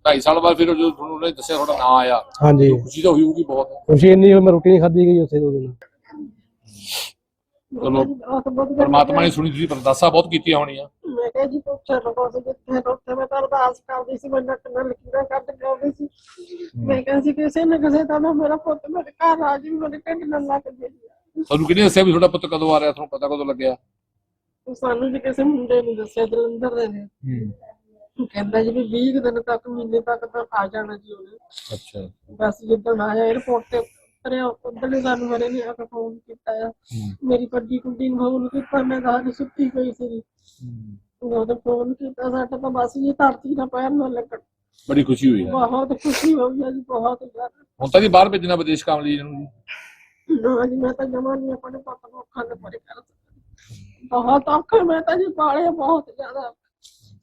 ਢਾਈ ਸਾਲ ਬਾਅਦ ਫਿਰ ਜਦੋਂ ਤੁਹਾਨੂੰ ਉਹਨੇ ਦੱਸਿਆ ਤੁਹਾਡਾ ਨਾਂ ਆਇਆ ਹਾਂਜੀ। ਖੁਸ਼ੀ ਤਾਂ ਹੋਈ ਹੋਊਗੀ ਬਹੁਤ। ਖੁਸ਼ੀ ਇੰਨੀ ਹੋਈ ਮੈਂ ਰੋਟੀ ਨਹੀਂ ਖਾਧੀ ਗਈ ਉੱਥੇ ਦੋ ਦਿਨ। ਚਲੋ ਪਰਮਾਤਮਾ ਨੇ ਸੁਣੀ ਤੁਸੀਂ ਪਰਦਾਸਾ ਬਹੁਤ ਕੀਤੀਆਂ ਹੋਣੀਆਂ। ਮੈਂ ਕਿਹਾ ਜੀ ਪੁੱਛਣ ਲਗੋ ਸੀ ਜਿੱਥੇ ਉੱਥੇ ਮੈਂ ਤਾਂ ਅਰਦਾਸ ਕਰਦੀ ਸੀ ਮੈਂ ਨੱਕ ਨਾਲ ਲਕੀਰਾਂ ਕੱਢ ਸੀ। ਮੈਂ ਕਿਹਾ ਸੀ ਕਿਸੇ ਨਾ ਕਿਸੇ ਤਰ੍ਹਾਂ ਮੇਰਾ ਪੁੱਤ ਮੇਰੇ ਘਰ ਆ ਜੀ ਮੇਰੇ ਢਿੱਡ ਨਾਲ ਲੱਗ ਜੇ ਤੁਹਾਨੂੰ ਕਿਹਨੇ ਦੱਸਿਆ ਵੀ ਤੁਹਾਡਾ ਪੁੱਤ ਕਦੋਂ ਆ ਰਿਹਾ ਤੁਹਾਨੂੰ ਪਤਾ ਕਦੋਂ ਲੱਗਿਆ? ਸਾਨੂੰ ਜੀ ਕਿਸੇ ਮੁੰਡੇ ਨੇ ਦੱਸਿਆ ਜਲੰਧਰ ਦੇ ਨੇ। ਕਹਿੰਦਾ ਜੀ ਵੀ 20 ਕੁ ਦਿਨ ਤੱਕ ਮਹੀਨੇ ਤੱਕ ਤਾਂ ਆ ਜਾਣਾ ਜੀ ਉਹਨੇ। ਅੱਛਾ। ਬਸ ਜਿੱਦਣ ਆਇਆ 에어ਪੋਰਟ ਤੇ ਉਤਰਿਆ ਉਧਰਲੇ ਸਾਨੂੰ ਮੇਰੇ ਨੇ ਆ ਕੇ ਫੋਨ ਕੀਤਾ ਆ। ਮੇਰੀ ਵੱਡੀ ਕੁੜੀ ਨੂੰ ਫੋਨ ਕੀਤਾ ਮੈਂ ਘਰ ਸੁੱਤੀ ਪਈ ਸੀ। ਉਹਨੇ ਫੋਨ ਕੀਤਾ ਸਾਡਾ ਤਾਂ ਬਸ ਜੀ ਧਰਤੀ ਨਾਲ ਪੈਰ ਨਾਲ ਲੱਗਣ ਬੜੀ ਖੁਸ਼ੀ ਹੋਈ ਹੈ। ਬਹੁਤ ਖੁਸ਼ੀ ਹੋ ਗਈ ਜੀ ਬਹੁਤ ਜ਼ਿਆਦਾ। ਹੁਣ ਤਾਂ ਜੀ ਬਾਹਰ ਭੇਜਣਾ ਵਿਦੇਸ਼ ਕੰਮ ਲਈ ਇਹਨੂੰ ਜੀ। ਨਾ ਜੀ ਮੈਂ ਤਾਂ ਜਮਾ ਨਹੀਂ ਆਪਣੇ ਪੁੱਤ ਨੂੰ ਅੱਖਾਂ ਦੇ ਪਰੇ ਕਰ ਸਕਦੀ। ਬਹੁਤ ਔਖਾ ਮੈਂ ਤਾਂ ਜੀ ਪਾਲੇ ਬਹੁਤ ਜ਼ਿਆਦਾ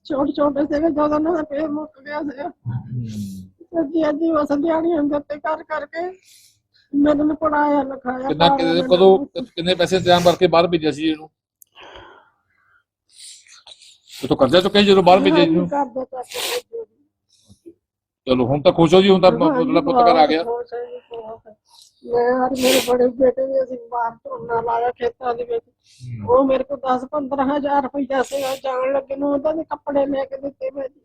ਛੋਟੇ ਛੋਟੇ ਸੀਗੇ ਜਦੋਂ ਉਹਨਾਂ ਦਾ ਪੇਟ ਮੁੱਕ ਗਿਆ ਸੀ ਜੀ ਜੀ ਉਸ ਦਿਹਾੜੀਆਂ ਦੇ ਉੱਤੇ ਕਰ ਕਰਕੇ ਮੈਨੂੰ ਪੜਾਇਆ ਲਿਖਾਇਆ ਕਿੰਨਾ ਕਿੰਨੇ-। ਕਦੋਂ ਕਿੰਨੇ ਪੈਸੇ ਇੰਤਜ਼ਾਮ ਕਰਕੇ ਬਾਹਰ ਭੇਜਿਆ ਸੀ ਇਹਨੂੰ ਤੇ ਤੋਂ ਕਰਜ਼ਾ ਚੁੱਕਿਆ ਜਦੋਂ ਬਾਹਰ ਭੇਜਿਆ ਜੀ ਇਹਨੂੰ? ਘਰ ਦੇ ਚੱਕ ਕੇ ਭੇਜਿਆ ਜੀ। ਚਲੋ ਹੁਣ ਤਾਂ ਖੁਸ਼ ਹੋ ਜੀ ਹੁਣ ਤਾਂ ਤੁਹਾਡਾ ਪੁੱਤ ਘਰ ਆ ਗਿਆ। ਬਹੁਤ ਖੁਸ਼ ਹਾਂ ਜੀ, ਬਹੁਤ। ਮੈਂ ਹਰ ਮੇਰੇ ਬੜੇ ਬੇਟੇ ਵੀ ਅਸੀਂ ਬਾਹਰ ਝੋਨਾ ਲਾਇਆ ਖੇਤਾਂ ਦੇ ਵਿੱਚ। ਉਹ ਮੇਰੇ ਕੋਲ 10 15000 ਰੁਪਈਆ ਸੀਗਾ ਜਾਣ ਲੱਗੇ ਨੂੰ ਉਹਦਾ ਦੇ ਕੱਪੜੇ ਲੈ ਕੇ ਦਿੱਤੇ ਮੈਂ ਜੀ।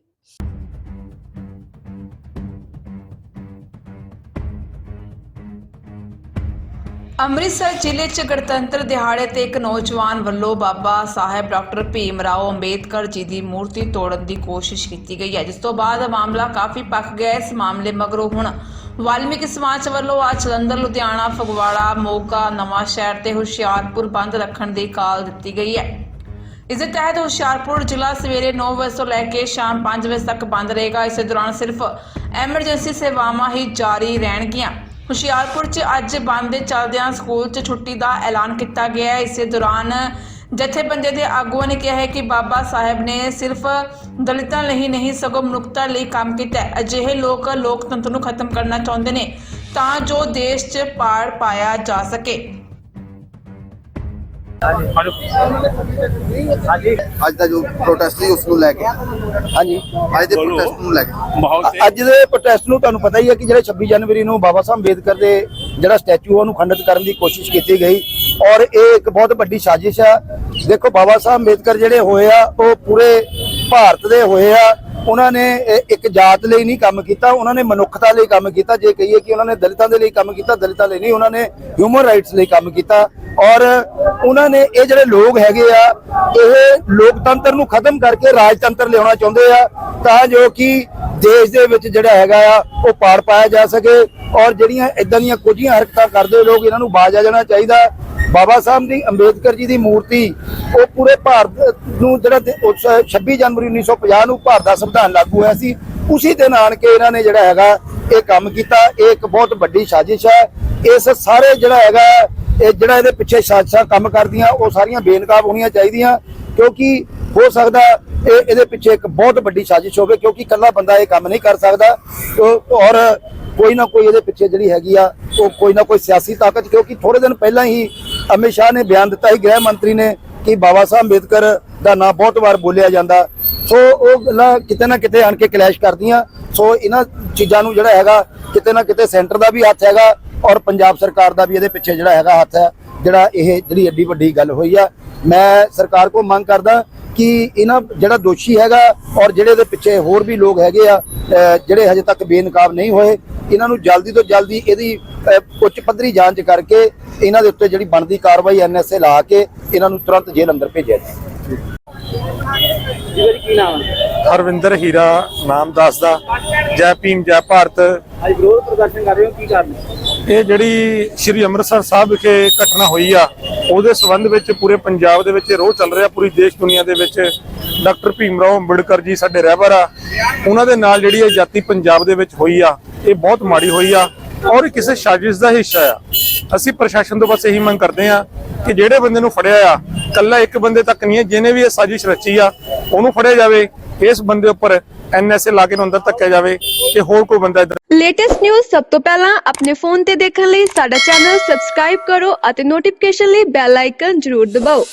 ਅੰਮ੍ਰਿਤਸਰ ਜ਼ਿਲ੍ਹੇ 'ਚ ਗਣਤੰਤਰ ਦਿਹਾੜੇ ਤੇ ਇੱਕ ਨੌਜਵਾਨ ਵੱਲੋਂ ਬਾਬਾ ਸਾਹਿਬ ਡਾਕਟਰ ਭੀਮ ਰਾਓ ਅੰਬੇਦਕਰ ਜੀ ਦੀ ਮੂਰਤੀ ਤੋੜਨ ਦੀ ਕੋਸ਼ਿਸ਼ ਕੀਤੀ ਗਈ ਹੈ, ਜਿਸ ਤੋਂ ਬਾਅਦ ਮਾਮਲਾ ਕਾਫੀ ਪੱਕ ਗਿਆ ਇਸ ਮਾਮਲੇ ਮਗਰੋਂ ਹੁਣ ਵਾਲਮੀਕੀ ਸਮਾਜ ਵੱਲੋਂ ਅੱਜ ਜਲੰਧਰ, ਲੁਧਿਆਣਾ, ਫਗਵਾੜਾ, ਮੋਗਾ ਨਵਾਂ ਸ਼ਹਿਰ ਤੇ ਹੁਸ਼ਿਆਰਪੁਰ ਬੰਦ ਰੱਖਣ ਦੀ ਕਾਲ ਦਿੱਤੀ ਗਈ ਹੈ। ਇਸ ਦੇ ਤਹਿਤ ਹੁਸ਼ਿਆਰਪੁਰ ਜ਼ਿਲ੍ਹਾ ਸਵੇਰੇ 9 ਵਜੇ ਤੋਂ ਲੈ ਕੇ ਸ਼ਾਮ 5 ਵਜੇ ਤੱਕ ਬੰਦ ਰਹੇਗਾ। ਇਸੇ ਦੌਰਾਨ ਸਿਰਫ ਐਮਰਜੈਂਸੀ ਸੇਵਾਵਾਂ ਹੀ ਜਾਰੀ ਰਹਿਣਗੀਆਂ। ਹੁਸ਼ਿਆਰਪੁਰ 'ਚ ਅੱਜ ਬੰਦ ਦੇ ਚੱਲਦਿਆਂ ਸਕੂਲ 'ਚ ਛੁੱਟੀ ਦਾ ਐਲਾਨ ਕੀਤਾ ਗਿਆ ਹੈ। ਇਸੇ ਦੌਰਾਨ ਜਥੇਬੰਦੀ ਦੇ ਆਗੂਆਂ ਨੇ ਕਿਹਾ ਹੈ ਕਿ ਬਾਬਾ ਸਾਹਿਬ ਨੇ ਸਿਰਫ ਦਲਿਤਾਂ ਲਈ ਨਹੀਂ, ਸਗੋਂ ਮਨੁੱਖਤਾ ਲਈ ਕੰਮ ਕੀਤਾ ਹੈ। ਅਜਿਹੇ ਲੋਕ ਲੋਕਤੰਤਰ ਨੂੰ ਖਤਮ ਕਰਨਾ ਚਾਹੁੰਦੇ ਨੇ ਤਾਂ ਜੋ ਦੇਸ਼ 'ਚ ਪਾੜ ਪਾਇਆ ਜਾ ਸਕੇ। ਅੱਜ ਦਾ ਜੋ ਪ੍ਰੋਟੈਸਟ ਸੀ ਉਸ ਨੂੰ ਲੈ ਕੇ। ਹਾਂਜੀ। ਅੱਜ ਦੇ ਪ੍ਰੋਟੈਸਟ ਨੂੰ ਲੈ ਕੇ। ਅੱਜ ਦੇ ਪ੍ਰੋਟੈਸਟ ਨੂੰ ਤੁਹਾਨੂੰ ਪਤਾ ਹੀ ਹੈ ਕਿ ਜਿਹੜੇ 26 ਜਨਵਰੀ ਨੂੰ ਬਾਬਾ ਸਾਹਿਬ ਅੰਬੇਦਕਰ ਦੇ ਜਿਹੜਾ ਸਟੈਚੂ ਉਹਨੂੰ ਖੰਡਿਤ ਕਰਨ ਦੀ ਕੋਸ਼ਿਸ਼ ਕੀਤੀ ਗਈ। ਔਰ ਇਹ ਇੱਕ ਬਹੁਤ ਵੱਡੀ ਸਾਜ਼ਿਸ਼ ਆ। ਦੇਖੋ ਬਾਬਾ ਸਾਹਿਬ ਅੰਬੇਦਕਰ ਜਿਹੜੇ ਹੋਏ ਆ ਉਹ ਪੂਰੇ ਭਾਰਤ ਦੇ ਹੋਏ ਆ, ਉਹਨਾਂ ਨੇ ਇੱਕ ਜਾਤ ਲਈ ਨਹੀਂ ਕੰਮ ਕੀਤਾ, ਉਹਨਾਂ ਨੇ ਮਨੁੱਖਤਾ ਲਈ ਕੰਮ ਕੀਤਾ, ਜੇ ਕਹੀਏ ਕਿ ਉਹਨਾਂ ਨੇ ਦਲਿਤਾਂ ਦੇ ਲਈ ਕੰਮ ਕੀਤਾ, ਦਲਿਤਾਂ ਲਈ ਨਹੀਂ, ਉਹਨਾਂ ਨੇ ਹਿਊਮਨ ਰਾਈਟਸ ਲਈ ਕੰਮ ਕੀਤਾ। ਔਰ ਉਹਨਾਂ ਨੇ ਇਹ ਜਿਹੜੇ ਲੋਕ ਹੈਗੇ ਆ, ਇਹ ਲੋਕਤੰਤਰ ਨੂੰ ਖਤਮ ਕਰਕੇ ਰਾਜਤੰਤਰ ਲਿਆਉਣਾ ਚਾਹੁੰਦੇ ਆ, ਤਾਂ ਜੋ ਕਿ ਦੇਸ਼ ਦੇ ਵਿੱਚ ਜਿਹੜਾ ਹੈਗਾ ਆ, ਉਹ ਪਾੜ ਪਾਇਆ ਜਾ ਸਕੇ ਔਰ ਜਿਹੜੀਆਂ ਇਦਾਂ ਦੀਆਂ ਕੁਝੀਆਂ ਹਰਕਤਾਂ ਕਰਦੇ ਲੋਕ ਇਹਨਾਂ ਨੂੰ ਬਾਜ ਆ ਜਾਣਾ ਚਾਹੀਦਾ। ਬਾਬਾ ਸਾਹਿਬ ਦੀ ਅੰਬੇਦਕਰ ਜੀ ਦੀ ਮੂਰਤੀ, ਉਹ ਪੂਰੇ ਭਾਰਤ ਨੂੰ ਜਿਹੜਾ ਤੇ ਉਸ 26 ਜਨਵਰੀ 1950 ਨੂੰ ਭਾਰਤ ਦਾ ਸੰਵਿਧਾਨ ਲਾਗੂ ਹੋਇਆ ਸੀ। ਉਸੇ ਦਿਨ ਆਣ ਕੇ ਇਹਨਾਂ ਨੇ ਜਿਹੜਾ ਹੈਗਾ, ਇਹ ਕੰਮ ਕੀਤਾ। ਇਹ ਇੱਕ ਬਹੁਤ ਵੱਡੀ ਸਾਜ਼ਿਸ਼ ਹੈ। ਇਸ ਸਾਰੇ ਜਿਹੜਾ ਹੈਗਾ, ਇਹ ਜਿਹੜਾ ਇਹਦੇ ਪਿੱਛੇ ਸਾਜ਼ਿਸ਼ਾਂ ਕੰਮ ਕਰਦੀਆਂ, ਉਹ ਸਾਰੀਆਂ ਬੇਨਕਾਬ ਹੋਣੀਆਂ ਚਾਹੀਦੀਆਂ ਕਿਉਂਕਿ ਹੋ ਸਕਦਾ ਇਹ ਇਹਦੇ ਪਿੱਛੇ ਇੱਕ ਬਹੁਤ ਵੱਡੀ ਸਾਜ਼ਿਸ਼ ਹੋਵੇ, ਕਿਉਂਕਿ ਇਕੱਲਾ ਬੰਦਾ ਇਹ ਕੰਮ ਨਹੀਂ ਕਰ ਸਕਦਾ। ਔਰ ਕੋਈ ਨਾ ਕੋਈ ਇਹਦੇ ਪਿੱਛੇ ਜਿਹੜੀ ਹੈਗੀ ਆ, ਉਹ ਕੋਈ ਨਾ ਕੋਈ ਸਿਆਸੀ ਤਾਕਤ, ਕਿਉਂਕਿ ਥੋੜੇ ਦਿਨ ਪਹਿਲਾਂ ਹੀ ਅਮਿਤ ਸ਼ਾਹ ਨੇ ਬਿਆਨ ਦਿੱਤਾ ਸੀ, ਗ੍ਰਹਿ ਮੰਤਰੀ ਨੇ, ਕਿ ਬਾਬਾ ਸਾਹਿਬ ਅੰਬੇਦਕਰ ਦਾ ਨਾਂ ਬਹੁਤ ਵਾਰ ਬੋਲਿਆ ਜਾਂਦਾ। ਸੋ ਉਹ ਗੱਲਾਂ ਕਿਤੇ ਨਾ ਕਿਤੇ ਆਣ ਕੇ ਕਲੈਸ਼ ਕਰਦੀਆਂ। ਸੋ ਇਹਨਾਂ ਚੀਜ਼ਾਂ ਨੂੰ ਜਿਹੜਾ ਹੈਗਾ, ਕਿਤੇ ਨਾ ਕਿਤੇ ਸੈਂਟਰ ਦਾ ਵੀ ਹੱਥ ਹੈਗਾ, ਔਰ ਪੰਜਾਬ ਸਰਕਾਰ ਦਾ ਵੀ ਇਹਦੇ ਪਿੱਛੇ ਜਿਹੜਾ ਹੈਗਾ ਹੱਥ ਹੈ। ਜਿਹੜਾ ਇਹ ਜਿਹੜੀ ਏਡੀ ਵੱਡੀ ਗੱਲ ਹੋਈ ਆ ਮੈਂ ਸਰਕਾਰ ਕੋਲ ਮੰਗ ਕਰਦਾ ਕਿ ਇਹਨਾਂ ਜਿਹੜਾ ਦੋਸ਼ੀ ਹੈਗਾ ਔਰ ਜਿਹੜੇ ਇਹਦੇ ਪਿੱਛੇ ਹੋਰ ਵੀ ਲੋਕ ਹੈਗੇ ਆ ਜਿਹੜੇ ਹਜੇ ਤੱਕ ਬੇਨਕਾਬ ਨਹੀਂ ਹੋਏ ਇਹਨਾਂ ਨੂੰ ਜਲਦੀ ਤੋਂ ਜਲਦੀ ਇਹਦੀ ਉੱਚ ਪੱਧਰੀ ਜਾਂਚ ਕਰਕੇ ਇਹਨਾਂ ਦੇ ਉੱਤੇ ਜਿਹੜੀ ਬਣਦੀ ਕਾਰਵਾਈ ਐਨਐਸਏ ਲਾ ਕੇ ਇਹਨਾਂ ਨੂੰ ਤੁਰੰਤ ਜੇਲ੍ਹ ਅੰਦਰ ਭੇਜਿਆ ਜਾਏ ਹਰਵਿੰਦਰ ਹੀਰਾ ਨਾਮ ਦੱਸਦਾ। ਜੈ ਭੀਮ ਜੈ ਭਾਰਤ। ਅੱਜ ਵਿਰੋਧ ਪ੍ਰਦਰਸ਼ਨ ਕਰ ਰਹੇ ਹੋ ਕੀ ਕਾਰਨ ਇਹ ਜਿਹੜੀ ਸ਼੍ਰੀ ਅੰਮ੍ਰਿਤਸਰ ਸਾਹਿਬ ਵਿਖੇ ਘਟਨਾ ਹੋਈ ਆ, ਉਹਦੇ ਸਬੰਧ ਵਿੱਚ ਪੂਰੇ ਪੰਜਾਬ ਦੇ ਵਿੱਚ ਇਹ ਰੋਹ ਚੱਲ ਰਿਹਾ, ਪੂਰੀ ਦੇਸ਼ ਦੁਨੀਆ ਦੇ ਵਿੱਚ। ਡਾਕਟਰ ਭੀਮ ਰਾਓ ਅੰਬੇਡਕਰ ਜੀ ਸਾਡੇ ਰਹਿਬਰ ਆ। ਉਹਨਾਂ ਦੇ ਨਾਲ ਜਿਹੜੀ ਇਹ ਜਾਤੀ ਪੰਜਾਬ ਦੇ ਵਿੱਚ ਹੋਈ ਆ, ਇਹ ਬਹੁਤ ਮਾੜੀ ਹੋਈ ਆ ਔਰ ਕਿਸੇ ਸਾਜ਼ਿਸ਼ ਦਾ ਹਿੱਸਾ ਆ। ਅਸੀਂ ਪ੍ਰਸ਼ਾਸਨ ਤੋਂ ਬਸ ਇਹੀ ਮੰਗ ਕਰਦੇ ਆ ਕਿ ਜਿਹੜੇ ਬੰਦੇ ਨੂੰ ਫੜਿਆ ਆ ਕੱਲਾ ਇੱਕ ਬੰਦੇ ਤੱਕ ਨਹੀਂ ਹੈ, ਜਿਹਨੇ ਵੀ ਇਹ ਸਾਜ਼ਿਸ਼ ਰਚੀ ਆ, ਉਹਨੂੰ ਫੜਿਆ ਜਾਵੇ। ਇਸ ਬੰਦੇ ਉੱਪਰ ਐਨਐਸਏ ਲਾ ਕੇ ਨੂੰ ਅੰਦਰ ਧੱਕਿਆ ਜਾਵੇ ਕਿ ਹੋਰ ਕੋਈ ਬੰਦਾ ਲੇਟੈਸਟ ਨਿਊਜ਼ ਸਭ ਤੋਂ ਪਹਿਲਾਂ ਆਪਣੇ ਫੋਨ ਤੇ ਦੇਖਣ ਲਈ ਸਾਡਾ ਚੈਨਲ ਸਬਸਕ੍ਰਾਈਬ ਕਰੋ ਅਤੇ ਨੋਟੀਫਿਕੇਸ਼ਨ ਲਈ ਬੈਲ ਆਈਕਨ ਜ਼ਰੂਰ ਦਬਾਓ।